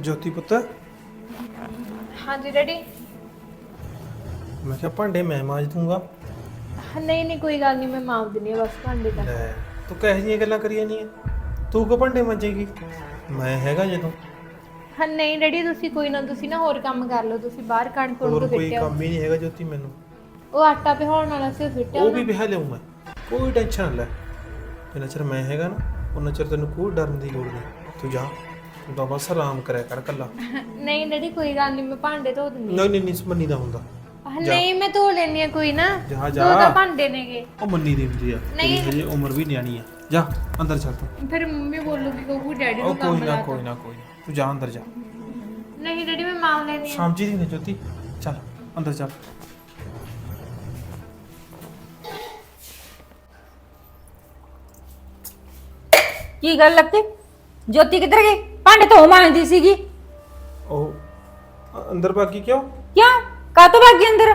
ਜੋਤੀ ਪੁੱਤ। ਹਾਂਜੀ ਡੈਡੀ। ਮੈਂ ਕਿਹਾ ਭਾਂਡੇ ਮੈਂ ਮਾਂਜ ਦੂੰਗਾ। ਨਹੀਂ ਨਹੀਂ ਕੋਈ ਗੱਲ ਨਹੀਂ ਮੈਂ ਮਾਫ ਹਾਂ ਬਸ ਭਾਂਡੇ ਤਾਂ। ਲੈ ਤੂੰ ਕਿਹੋ ਜਿਹੀਆਂ ਗੱਲਾਂ ਕਰੀਆਂ ਨਹੀਂ ਤੂੰ ਕੋ ਭਾਂਡੇ ਮਾਂਜੇਗੀ? ਮੈਂ ਹੈਗਾ ਜਦੋਂ। ਹਾਂ ਨਹੀਂ ਡੈਡੀ ਤੁਸੀਂ ਕੋਈ ਨਾ ਤੁਸੀਂ ਨਾ ਹੋਰ ਕੰਮ ਕਰ ਲਓ ਤੁਸੀਂ ਬਾਹਰ ਕਣਕ ਕੁਣਕ ਹੋਰ ਕੋਈ ਕੰਮ ਹੀ ਨਹੀਂ ਹੈਗਾ ਜੋਤੀ ਮੈਨੂੰ। ਉਹ ਆਟਾ ਪਿਹਾਉਣ ਵਾਲਾ ਸੀ ਉਹ ਉਹ ਵੀ ਵਿਆਹ ਲਿਆਉਂ ਮੈਂ। ਕੋਈ ਟੈਨਸ਼ਨ ਨਾ ਲੈ। ਜਿੰਨਾ ਚਿਰ ਮੈਂ ਹੈਗਾ ਨਾ ਉਹਨਾਂ ਚਿਰ ਤੈਨੂੰ ਕੋਈ ਡਰਨ ਦੀ ਲੋੜ ਨਹੀਂ। ਤੂੰ ਜਾ। ਤਾਂ ਬਸ ਆਰਾਮ ਕਰਿਆ ਕਰ ਕੱਲਾ ਨਹੀਂ ਡੈਡੀ ਕੋਈ ਗੱਲ ਨਹੀਂ ਮੈਂ ਭਾਂਡੇ ਧੋ ਦਿੰਦੀ ਨਹੀਂ ਨਹੀਂ ਨਹੀਂ ਮੰਨੀ ਦਾ ਹੁੰਦਾ। ਨਹੀਂ ਮੈਂ ਧੋ ਲੈਣੀ ਆ ਕੋਈ ਨਾ। ਜਾ ਦੋ ਜਾ। ਤਾਂ ਭਾਂਡੇ ਨੇਗੇ। ਉਹ ਮੰਨੀ ਦੀ ਹੁੰਦੀ ਆ। ਤੇਰੀ ਹਜੇ ਉਮਰ ਵੀ ਨਿਆਣੀ ਆ। ਜਾ ਅੰਦਰ ਚੱਲ ਤੂੰ। ਫਿਰ ਮੰਮੀ ਬੋਲੂਗੀ ਕਹੂ ਡੈਡੀ ਉਹ ਨੂੰ ਕੰਮ ਕੋਈ ਨਾ ਲਾ ਕੋਈ ਨਾ ਕੋਈ ਨਾ। ਤੂੰ ਜਾ ਅੰਦਰ ਜਾ। ਨਹੀਂ ਡੈਡੀ ਮੈਂ ਮਾਫ ਲੈਣੀ ਆ ਸਮਝੀ ਦੀ ਨੇ ਜੋਤੀ। ਚੱਲ ਅੰਦਰ ਚੱਲ। ਕੀ ਗੱਲ ਲੱਗੀ ਜੋਤੀ ਕਿੱਧਰ ਗਈ? ਭਾਂਡੇ ਤੋਂ ਮਾਂਜਦੀ ਸੀਗੀ। ਉਹ ਅ- ਅੰਦਰ ਭਾਗੀ ਕਿਉਂ? ਕਿਉਂ? ਕਾਤੋਂ ਭੱਗ ਗਈ ਅੰਦਰ?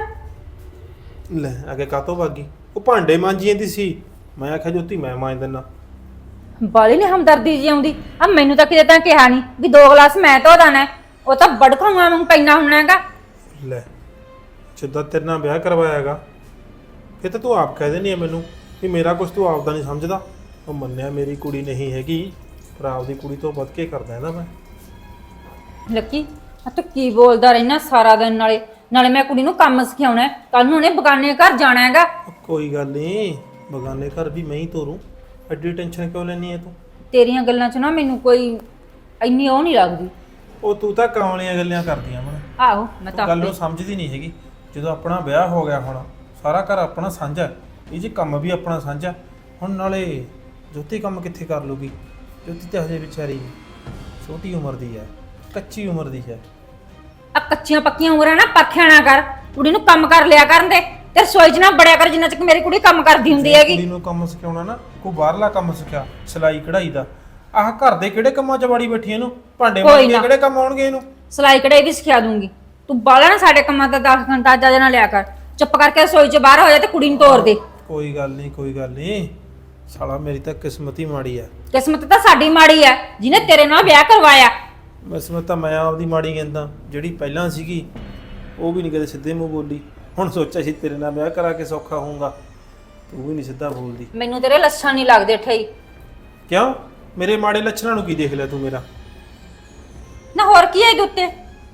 ਲੈ ਅੱਗੇ ਕਾਤੋਂ ਭਾਗੀ ਉਹ ਭਾਂਡੇ ਮਾਂਜੀ ਜਾਂਦੀ ਸੀ। ਮੈਂ ਆਖਿਆ ਜੋਤੀ ਮੈਂ ਮਾਂਜ ਦਿੰਦਾ ਬਾਲੀ ਨੇ ਹਮਦਰਦੀ ਜੀ ਆਉਂਦੀ। ਆ ਮੈਨੂੰ ਤਾਂ ਕਿਤੇ ਤਾਂ ਕਿਹਾ ਨਹੀਂ ਵੀ ਦੋ ਗਲਾਸ ਮੈਂ ਧੋ ਦਾਣਾ ਹੈ। ਉਹ ਤਾਂ ਬੜਖਾਉਆਂ ਵਾਂਗ ਪੈਣਾ ਹੋਣਾ ਹੈਗਾ। ਲੈ ਜਿੱਦਾਂ ਤੇਰੇ ਨਾਲ ਵਿਆਹ ਕਰਵਾਇਆਗਾ ਫਿਰ ਤਾਂ ਤੂੰ ਆਪ ਕਹਿ ਦੇਣੀ ਆ ਮੈਨੂੰ ਵੀ ਮੇਰਾ ਕੁਝ ਤੂੰ ਆਪਦਾ ਨਹੀਂ ਸਮਝਦਾ। ਉਹ ਮੰਨਿਆ ਮੇਰੀ ਕੁੜੀ ਨਹੀਂ ਹੈਗੀ। ਪਰ ਆਪਦੀ ਕੁੜੀ ਤੋਂ ਵੱਧ ਕੇ ਕਰਦਾ ਇਹਦਾ ਮੈਂ। ਲੱਕੀ ਆ ਤੂੰ ਕੀ ਬੋਲਦਾ ਰਹਿਣਾ ਸਾਰਾ ਦਿਨ ਨਾਲੇ ਨਾਲੇ ਮੈਂ ਕੁੜੀ ਨੂੰ ਕੰਮ ਸਿਖਾਉਣਾ ਕੱਲ ਨੂੰ ਉਹਨੇ ਬਗਾਨੇ ਘਰ ਜਾਣਾ ਹੈਗਾ। ਕੋਈ ਗੱਲ ਨਹੀਂ ਬਗਾਨੇ ਘਰ ਵੀ ਮੈਂ ਹੀ ਤੋਰੂ। ਐਡੀ ਟੈਨਸ਼ਨ ਕਿਉਂ ਲੈਣੀ ਹੈ ਤੂੰ? ਤੇਰੀਆਂ ਗੱਲਾਂ 'ਚ ਨਾ ਮੈਨੂੰ ਕੋਈ ਇੰਨੀ ਉਹ ਨਹੀਂ ਲੱਗਦੀ। ਉਹ ਤੂੰ ਤਾਂ ਕਾਮਲੀਆਂ ਗੱਲਾਂ ਕਰਦੀਆਂ ਮੈਂ ਆਹੋ ਮੈਂ ਤਾਂ ਗੱਲ ਨੂੰ ਸਮਝਦੀ ਨਹੀਂ ਹੈਗੀ। ਜਦੋਂ ਆਪਣਾ ਵਿਆਹ ਹੋ ਗਿਆ ਹੁਣ ਸਾਰਾ ਘਰ ਆਪਣਾ ਸਾਂਝਾ ਇਹ ਜੀ ਕੰਮ ਵੀ ਆਪਣਾ ਸਾਂਝਾ ਹੁਣ ਨਾਲੇ ਜੋਤੀ ਕੰਮ ਕਿੱਥੇ ਕਰ ਲੂਗੀ? ਜੋਤੀ ਤਾਂ ਹਜੇ ਵਿਚਾਰੀ ਛੋਟੀ ਉਮਰ ਦੀ ਹੈ ਕੱਚੀ ਉਮਰ ਦੀ ਹੈ। ਆ ਕੱਚੀਆਂ ਪੱਕੀਆਂ ਉਮਰਾਂ ਨਾ ਪਰਖਿਆ ਨਾ ਕਰ ਕੁੜੀ ਨੂੰ ਕੰਮ ਕਰ ਲਿਆ ਕਰਨ ਦੇ। ਤੇ ਰਸੋਈ 'ਚ ਨਾ ਬੜਿਆ ਕਰ ਜਿੰਨਾ ਚਿਰ ਮੇਰੀ ਕੁੜੀ ਕੰਮ ਕਰਦੀ ਹੁੰਦੀ ਹੈਗੀ। ਕੁੜੀ ਨੂੰ ਕੰਮ ਸਿਖਾਉਣਾ ਨਾ ਕੋਈ ਬਾਹਰਲਾ ਕੰਮ ਸਿਖਿਆ ਸਿਲਾਈ ਕਢਾਈ ਦਾ। ਆਹ ਘਰ ਦੇ ਕਿਹੜੇ ਕੰਮਾਂ 'ਚ ਵੜੀ ਬੈਠੀ ਇਹਨੂੰ? ਭਾਂਡੇ ਕੋਈ ਨਾ। ਕਿਹੜੇ ਕੰਮ ਆਉਣਗੇ ਇਹਨੂੰ? ਸਲਾਈ ਕਢਾਈ ਵੀ ਸਿਖਾ ਦੂੰਗੀ। ਤੂੰ ਬਾਲਾ ਨਾ ਸਾਡੇ ਕੰਮਾਂ ਦਾ ਦਸ ਘੰਟਾ ਜਾ ਨਾ ਲਿਆ ਕਰ। ਚੁੱਪ ਕਰਕੇ ਰਸੋਈ 'ਚ ਬਾਹਰ ਹੋ ਜਾ ਤੇ ਕੁੜੀ ਨੂੰ ਤੋਰ ਦੇ। ਕੋਈ ਗੱਲ ਨਹੀਂ ਕੋਈ ਗੱਲ ਨਹੀਂ। ਸਾਲਾ ਮੇਰੀ ਤਾਂ ਕਿਸਮਤ ਹੀ ਮਾੜੀ ਹੈ ਕਿਸਮਤ ਤਾਂ ਸਾਡੀ ਮਾੜੀ ਹੈ ਜਿਹਨੇ ਤੇਰੇ ਨਾਲ ਵਿਆਹ ਕਰਵਾਇਆ। ਕਿਸਮਤ ਤਾਂ ਮੈਂ ਆਪਦੀ ਮਾੜੀ ਕਹਿੰਦਾ ਜਿਹੜੀ ਪਹਿਲਾਂ ਸੀਗੀ ਉਹ ਵੀ ਨਹੀਂ ਕਦੇ ਸਿੱਧੇ ਮੂੰਹ ਬੋਲੀ। ਹੁਣ ਸੋਚਿਆ ਸੀ ਤੇਰੇ ਨਾਲ ਵਿਆਹ ਕਰਾ ਕੇ ਸੌਖਾ ਹੋਊਗਾ ਤੂੰ ਵੀ ਨਹੀਂ ਸਿੱਧਾ ਬੋਲਦੀ। ਮੈਨੂੰ ਤੇਰੇ ਲੱਛਣ ਨਹੀਂ ਲੱਗਦੇ ਠਈ। ਕਿਉਂ? ਮੇਰੇ ਮਾੜੇ ਲੱਛਣਾਂ ਨੂੰ ਕੀ ਦੇਖ ਲਿਆ ਤੂੰ ਮੇਰਾ? ਨਾ ਹੋਰ ਕੀ ਹੈ ਇਹਦੇ ਉੱਤੇ?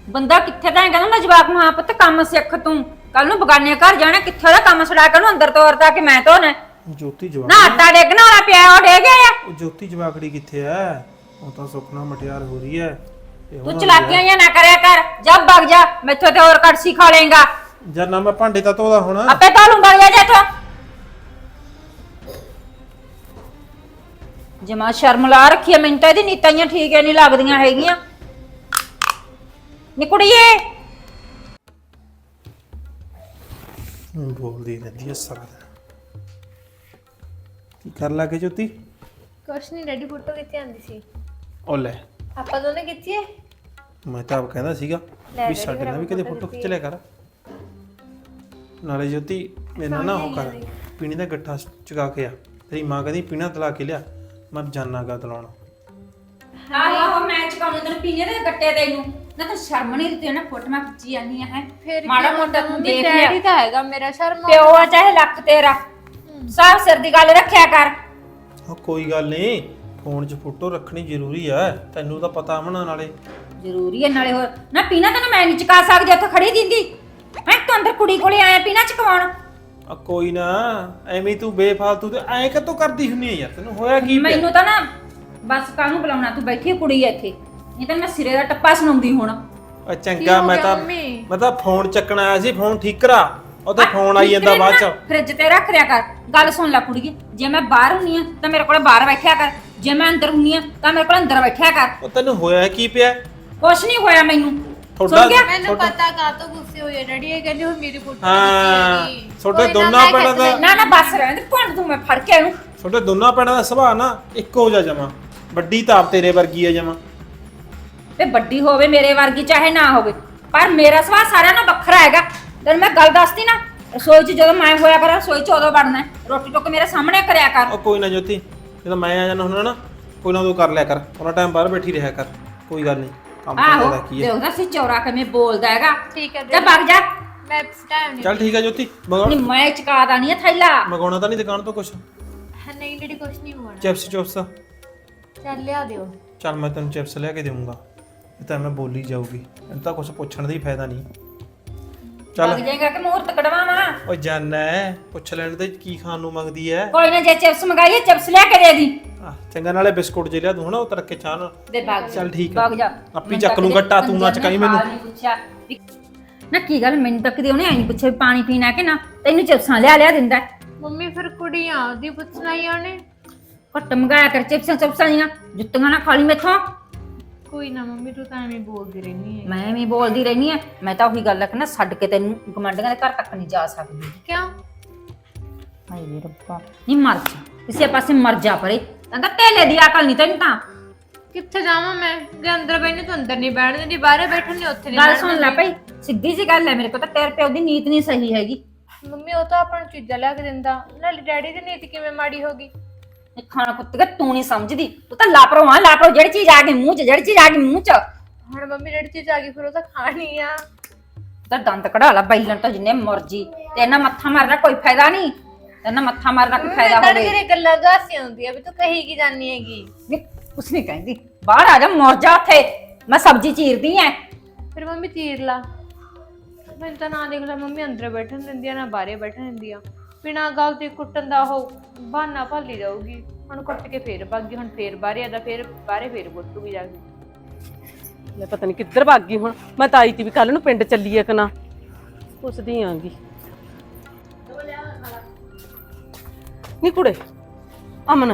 ਬੰਦਾ ਕਿੱਥੇ ਦਾ ਹੈਗਾ ਨਾ ਨੂੰ ਹਾਂ ਪੁੱਤ ਕੰਮ ਸਿੱਖ ਤੂੰ। ਕੱਲ ਨੂੰ ਬਗਾਨੇ ਘਰ ਜਾਣਾ ਕਿੱਥੇ ਉਹਦਾ ਕੰਮ ਛੜਾ ਕੇ ਉਹਨੂੰ ਅੰਦਰ ਤੋਰਦਾ ਕਿ ਮੈਂ ਧੋਣਾ ਜੋਤੀ ਜਵਾਕ ਨਾ ਆਟਾ ਡੇਗਣ ਵਾਲਾ ਪਿਆ ਉਹ ਡੇ ਗਿਆ ਆ। ਉਹ ਜੋਤੀ ਜਵਾਕੜੀ ਕਿੱਥੇ ਐ ਉਹ ਤਾਂ ਸੁਪਨਾ ਮਟਿਆਰ ਹੋ ਰਹੀ ਐ ਤੇ ਤੂੰ ਉਹਨਾਂ ਚਲਾਕੀਆਂ ਜਾਂ ਨਾ ਕਰਿਆ ਕਰ। ਜਦ ਵਗ ਜਾ ਮੈਥੋਂ ਤੇ ਹੋਰ ਕੜਸੀ ਖਾ ਲੇਗਾ ਜਦ ਨਾ ਮੈਂ ਭਾਂਡੇ ਤਾਂ ਧੋਦਾ ਹੁਣ। ਆਪੇ ਧੋ ਲੂੰ ਵਗ ਜਾ ਜੇਥੋਂ ਜਮਾ ਸ਼ਰਮ ਲਾ ਰੱਖੀ ਐ ਮੈਨੂੰ ਤਾਂ ਇਹਦੀ ਨੀਤਾਂ ਠੀਕ ਐ ਨਹੀਂ ਲੱਗਦੀਆਂ ਹੈਗੀਆਂ। ਨੀ ਕੁੜੀਏ। ਬੋਲਦੀ ਰਹਿੰਦੀ ਐ ਸਾਰਾ ਦਿਨ। ਕੀ ਕਰ ਲੱਗੇ ਜੋਤੀ। ਕੁਛ ਨਹੀਂ ਡੈਡੀ ਫੋਟੋ ਕਿੱਥੇ ਆਂਦੀ ਸੀ। ਉਹ ਲੈ। ਆਪਾਂ ਦੋਨੇ ਕਿੱਥੇ ਹੈ ਮੈਂ ਤਾਂ ਆਪ ਕਹਿੰਦਾ ਸੀਗਾ ਲੈ ਵੀ ਜਿਹੜੀ ਸਾਡੇ ਨਾਲ ਵੀ ਮੇਰਾ ਕਦੇ ਫੋਟੋ ਖਿੱਚ ਲਿਆ ਕਰ। ਨਾਲੇ ਜੋਤੀ ਮੈਨੂੰ ਨਾ ਉਹ ਕਰ। ਪੀਣੀ ਦਾ ਗੱਠਾ ਚੁਕਾ ਕੇ ਆ। ਤੇਰੀ ਮਾਂ ਕਹਿੰਦੀ ਪੀਣਾ ਤਲਾ ਕੇ ਲਿਆ। ਮੈਂ ਜਾਨਾਗਾ ਤਲਾਉਣ। ਆਹੋ ਆਹੋ ਮੈਂ ਚਕਾਉਣੇ ਤੈਨੂੰ ਪੀਣੇ ਦੇ ਗੱਟੇ ਤੈਨੂੰ। ਨਾ ਤਾਂ ਸ਼ਰਮ ਨਹੀਂ ਦਿੱਤੀ ਨਾ ਫੋਟੋਆਂ ਖਿੱਚੀ ਜਾਂਦੀਆਂ ਹੈ। ਫਿਰ ਮਾੜਾ ਮੋਟਾ ਤੂੰ ਦੇਖ ਲਿਆ। ਡੈਡੀ ਤਾਂ ਹੈਗਾ ਮੇਰਾ ਸ਼ਰਮ ਪਿਓ ਆ ਚਾਹੇ ਲੱਖ ਤੇਰਾ। ਸਾਫ਼ ਸਿਰ ਦੀ ਗੱਲ ਰੱਖਿਆ ਕਰ। ਉਹ ਕੋਈ ਗੱਲ ਨਹੀਂ। ਫੋਨ 'ਚ ਫੋਟੋ ਰੱਖਣੀ ਜ਼ਰੂਰੀ ਐ ਤੈਨੂੰ ਤਾਂ ਪਤਾ ਆਵਣਾ ਨਾਲੇ। ਜ਼ਰੂਰੀ ਹੈ ਨਾਲੇ ਹੋਰ। ਨਾ ਪੀਣਾ ਤੈਨੂੰ ਮੈਂ ਨਹੀਂ ਚਕਾ ਸਕਦੀ ਉੱਥੇ ਖੜੀ ਦਿੰਦੀ ਮੈਂ ਤੂੰ ਅੰਦਰ ਕੁੜੀ ਕੋਲੇ ਆਇਆ ਪੀਣਾ ਚਕਵਾਉਣ। ਆ ਕੋਈ ਨਾ। ਐਵੇਂ ਹੀ ਤੂੰ ਬੇਫਾਲਤੂ ਤੇ ਐਂ ਕਦੋਂ ਕਰਦੀ ਹੁੰਨੀ ਆ ਯਾਰ? ਤੈਨੂੰ ਹੋਇਆ ਕੀ ਪਿਆ? ਮੈਨੂੰ ਤਾਂ ਨਾ ਬਸ ਕਾਹਨੂੰ ਬੁਲਾਉਣਾ? ਤੂੰ ਬੈਠੀ ਕੁੜੀ ਐ ਇੱਥੇ। ਨਹੀਂ ਤਾਂ ਮੈਂ ਸਿਰੇ ਦਾ ਟੱਪਾ ਸੁਣਾਉਂਦੀ ਹੁਣ। ਆ ਚੰਗਾ ਹੋ ਮੈਂ ਗਿਆ ਤਾਂ ਮੰਮੀ? ਮੈਂ ਤਾਂ ਫੋਨ ਚੱਕਣ ਆਇਆ ਸੀ। ਫੋਨ ਠੀਕ ਕਰਾ। ਉਹ ਤਾਂ ਫੋਨ ਆਈ ਜਾਂਦਾ ਬਾਅਦ ਚ। ਫ੍ਰਿਜ ਤੇ ਰੱਖ ਰਿਆ ਕਰ। ਗੱਲ ਸੁਣ ਲੈ ਕੁੜੀਏ ਜੇ ਮੈਂ ਬਾਹਰ ਹੁੰਨੀ ਆ ਤਾਂ ਮੇਰੇ ਕੋਲ ਬਾਹਰ ਬੈਠਿਆ ਕਰ। ਜੇ ਮੈਂ ਅੰਦਰ ਹੁੰਨੀ ਆ ਤਾਂ ਮੇਰੇ ਕੋਲ ਅੰਦਰ ਬੈਠਿਆ ਕਰ। ਉਹ ਤੈਨੂੰ ਹੋਇਆ ਕੀ ਪਿਆ? ਕੁਛ ਨਹੀਂ ਹੋਇਆ ਮੈਨੂੰ। ਤੁਹਾਡਾ ਸੁਣ ਗਿਆ? ਮੈਨੂੰ ਪਤਾ ਕਾ ਤੋਂ ਗੁੱਸੇ ਹੋਏ ਡੈਡੀ ਇਹ ਕਹਿੰਦੇ ਹੁਣ ਮੇਰੀ ਫੋਟੋ ਹਾਂ ਤੁਹਾਡੇ ਦੋਨਾਂ ਭੈਣਾਂ ਦਾ ਨਾ ਨਾ ਬਸ ਰਹਿਣ ਦੇ ਭੰਡ ਤੂੰ ਮੈਂ ਫੜ ਕੇ ਇਹਨੂੰ ਤੁਹਾਡੇ ਦੋਨਾਂ ਭੈਣਾਂ ਦਾ ਸੁਭਾਅ ਨਾ ਇੱਕੋ ਜਿਹਾ ਜਮਾ। ਵੱਡੀ ਤਾਂ ਆਪ ਤੇਰੇ ਵਰਗੀ ਆ ਜਮਾ। ਤੇ ਵੱਡੀ ਹੋਵੇ ਮੇਰੇ ਵਰਗੀ ਚਾਹੇ ਨਾ ਹੋਵੇ। ਪਰ ਮੇਰਾ ਸੁਭਾਅ ਸਾਰਿਆਂ ਨਾਲੋਂ ਵੱਖਰਾ ਹੈਗਾ। ਤੈਨੂੰ ਮੈਂ ਗੱਲ ਦੱਸਤੀ ਨਾ ਰਸੋਈ 'ਚ ਜਦੋਂ ਮੈਂ ਹੋਇਆ ਕਰਾਂ ਰਸੋਈ 'ਚ ਉਦੋਂ ਵੜਨਾ ਹੈ। ਰੋਟੀ ਟੁੱਕ ਮੇਰੇ ਸਾਹਮਣੇ ਕਰਿਆ ਕਰ। ਉਹ ਕੋਈ ਨਾ ਜੋਤੀ ਜਦੋਂ ਮੈਂ ਆ ਜਾਣਾ ਹੁੰਦਾ ਨਾ ਕੋਈ ਨਾ ਤੂੰ ਕਰ ਲਿਆ ਕਰ। ਉਹਨਾਂ ਟਾਈਮ ਬਾਹਰ ਬੈਠੀ ਰਿਹਾ ਕਰ ਕੋਈ ਗੱਲ ਨਹੀਂ ਕੰਮ ਆਹੋ ਕਰਦਾ ਕੀ ਹੈ। ਦੇਖਦਾ ਸੀ ਚੌਰਾ ਕਿਵੇਂ ਬੋਲਦਾ ਹੈਗਾ। ਠੀਕ ਹੈ ਜਾ ਭੱਗ ਜਾ। ਮੈਂ ਟਾਈਮ ਨਹੀਂ ਚੱਲ ਠੀਕ ਹੈ ਜੋਤੀ ਨਹੀਂ ਮਗਾਉਣਾ ਮੈਂ ਚਕਾ ਦਾ ਨਹੀਂ ਥੈਲਾ। ਮਗਾਉਣਾ ਤਾਂ ਨਹੀਂ ਦੁਕਾਨ ਤੋਂ ਕੁਛ? ਨਹੀਂ ਡੈਡੀ ਕੁਛ ਨਹੀਂ ਹੋਣਾ ਚਿਪਸ ਚੁਪਸ? ਚੱਲ ਲਿਆ ਦਿਓ। ਚੱਲ ਮੈਂ ਤੈਨੂੰ ਚਿਪਸ ਲਿਆ ਕੇ ਦੇਵਾਂਗਾ ਇਹ ਤਾਂ ਮੈਂ ਬੋਲੀ ਜਾਊਗੀ। ਇਹਨੂੰ ਤਾਂ ਕੁਛ ਪੁੱਛਣ ਦਾ ਹੀ ਫਾਇਦਾ ਨਹੀਂ। ਚੱਲ। ਜਾਏਗਾ ਕਿ ਮੂਹਰਤ ਕਢਵਾਵਾਂ? ਓ ਜਾਨਾ ਹੈ ਪੁੱਛ ਲੈਣ ਤੇ ਕੀ ਖਾਣ ਨੂੰ ਮੰਗਦੀ ਹੈ ਕੋਈ ਨਾ ਜੇ ਚਿਪਸ ਮੰਗਾਈਏ ਚਿਪਸ ਲਿਆ ਕੇ ਦੇ ਦੀ। ਆਹ, ਚੰਗਾ ਨਾਲੇ ਬਿਸਕੁਟ ਜੇ ਲਿਆ ਦੂੰ ਹਨਾ ਉਹ ਤਰ੍ਹਾਂ ਕੇ ਚਾਹ ਨਾਲ। ਦੇ ਭੱਗ ਜਾ। ਚੱਲ ਠੀਕ ਆ। ਭੱਗ ਜਾ। ਆਪੇ ਮੈਨੂੰ ਚੱਕ ਤਾਂ ਲੂੰਗਾ, ਤੂੰ ਨਾ ਚਕਾਈ ਮੈਨੂੰ। ਹਾਲ ਨਹੀਂ ਪੁੱਛਿਆ। ਵੀ- ਨਾ ਕੀ ਗੱਲ ਮੈਨੂੰ ਤਾਂ ਕਦੇ ਉਹਨੇ ਐਂ ਪੁੱਛਿਆ ਵੀ ਪਾਣੀ ਪੀਣਾ ਕਿ ਨਾ। ਤੈਨੂੰ ਚਿਪਸਾਂ ਲਿਆ ਲਿਆ ਦਿੰਦਾ। ਹੈ। ਮੰਮੀ ਫਿਰ ਕੁੜੀਆਂ ਉਹਦੀ ਪੁੱਛਣਾ ਹੀ ਉਹਨੇ। ਘੱਟ ਮੰਗਾਇਆ ਕਰ ਚਿਪਸਾਂ ਚਿਪਸਾਂ ਦੀਆਂ ਜੁੱਤੀਆਂ ਨਾ ਖਾਲੀ ਮੈਥੋਂ। ਕੋਈ ਨਾ ਮੰਮੀ ਤੂੰ ਤਾਂ ਐਵੇਂ ਬੋਲਦੀ ਰਹਿੰਦੀ ਹੈ ਮੈਂ ਵੀ ਬੋਲਦੀ ਰਹਿਨੀ ਆ ਮੈਂ ਤਾਂ ਉਹੀ ਗੱਲ ਆਖਣਾ ਛੱਡ ਕੇ ਤੈਨੂੰ ਗਮੰਡੀਆਂ ਦੇ ਘਰ ਤੱਕ ਨਹੀਂ ਜਾ ਸਕਦੀ। ਕਿਉਂ? ਹਾਏ ਰੱਬਾ ਨਹੀਂ ਮਰ ਜਾ ਕਿਸੇ ਪਾਸੇ ਮਰ ਜਾ ਪਰੇ। ਕਹਿੰਦਾ ਤੇਲੇ ਦੀ ਅਕਲ ਨਹੀਂ ਤੈਨੂੰ ਤਾਂ। ਕਿੱਥੇ ਜਾਵਾਂ ਮੈਂ? ਜੇ ਅੰਦਰ ਬੈਠੇ ਤੂੰ ਅੰਦਰ ਨਹੀਂ ਬੈਠ ਦਿੰਦੀ ਬਾਹਰ ਬੈਠਣ ਨਹੀਂ ਉੱਥੇ ਨਹੀਂ ਗੱਲ ਸੁਣ ਲੈ ਭਾਈ ਸਿੱਧੀ ਜੀ ਗੱਲ ਹੈ ਮੇਰੇ ਕੋਲ ਤਾਂ ਤੇਰੇ ਪਿਓ ਦੀ ਨੀਤ ਨਹੀਂ ਸਹੀ ਹੈਗੀ। ਮੰਮੀ ਉਹ ਤਾਂ ਆਪਾਂ ਨੂੰ ਚੀਜ਼ਾਂ ਲਿਆ ਕੇ ਦਿੰਦਾ। ਨਾਲੇ ਡੈਡੀ ਦੀ ਨੀਤੀ ਕਿਵੇਂ ਮਾੜੀ ਹੋ ਗਈ? ਇਹ ਖਾਣਾ ਕੁੱਤਗਾ ਤੂੰ ਨਹੀਂ ਸਮਝਦੀ। ਤੂੰ ਤਾਂ ਲਾਪਰਵਾਹ ਲਾਪਰੋ ਜਿਹੜੀ ਚੀਜ਼ ਆ ਗਈ ਮੂੰਹ 'ਚ ਜਿਹੜੀ ਚੀਜ਼ ਆ ਗਈ ਮੂੰਹ 'ਚ। ਹੁਣ ਮੰਮੀ ਜਿਹੜੀ ਚੀਜ਼ ਆ ਗਈ ਫਿਰ ਉਹ ਤਾਂ ਖਾਣੀ ਆ। ਤਾਂ ਦੰਦ ਕਢਾ ਲਾ ਬੈਲਣ ਤਾਂ ਜਿੰਨੇ ਮਰਜ਼ੀ। ਤੇ ਇਹਨਾਂ ਮੱਥਾ ਮਾਰਦਾ ਕੋਈ ਫਾਇਦਾ ਨਹੀਂ। ਇਹਨਾਂ ਮੱਥਾ ਮਾਰਦਾ ਕੋਈ ਫਾਇਦਾ ਹੋਵੇ। ਤੜਕੇ ਗੱਲਾਂ ਗਾਸੀ ਹੁੰਦੀ ਆ ਵੀ ਤੂੰ ਕਹੀ ਕੀ ਜਾਨੀ ਹੈਗੀ। ਨਹੀਂ ਕੁਛ ਨਹੀਂ ਕਹਿੰਦੀ। ਬਾਹਰ ਆ ਜਾ ਮਰ ਜਾ ਉੱਥੇ। ਮੈਂ ਸਬਜ਼ੀ ਚੀਰਦੀ ਐ। ਫਿਰ ਮੰਮੀ ਚੀਰ ਲਾ। ਮੈਨੂੰ ਤਾਂ ਨਾ ਦੇਖ ਲੈ ਮੰਮੀ ਅੰਦਰ ਬੈਠਣ ਦਿੰਦੀ ਆ ਨਾ ਬਾਹਰੇ ਬੈਠਣ ਦਿੰਦੀ ਆ। ਬਿਨਾਂ ਗੱਲ ਤੇ ਕੁੱਟਣ ਦਾ ਉਹ ਬਹਾਨਾ ਭਾਲੀ ਜਾਊਗੀ। ਹੁਣ ਕੁੱਟ ਕੇ ਫੇਰ ਭੱਗ ਗਈ ਹੁਣ ਫੇਰ ਬਾਹਰੇ ਆਦਾ ਫੇਰ ਬਾਹਰੇ ਫੇਰ ਕੁੱਟੂਗੀ ਜਾ ਕੇ। ਲੈ ਪਤਾ ਨਹੀਂ ਕਿੱਧਰ ਭੱਗ ਗਈ ਹੁਣ। ਮੈਂ ਤਾਂ ਆਈ ਤੀ ਵੀ ਕੱਲ ਨੂੰ ਪਿੰਡ ਚੱਲੀਏ ਕਿ ਨਾ। ਪੁੱਛਦੀ ਆਂਗੀ। ਨੀ ਕੁੜੇ ਅਮਨ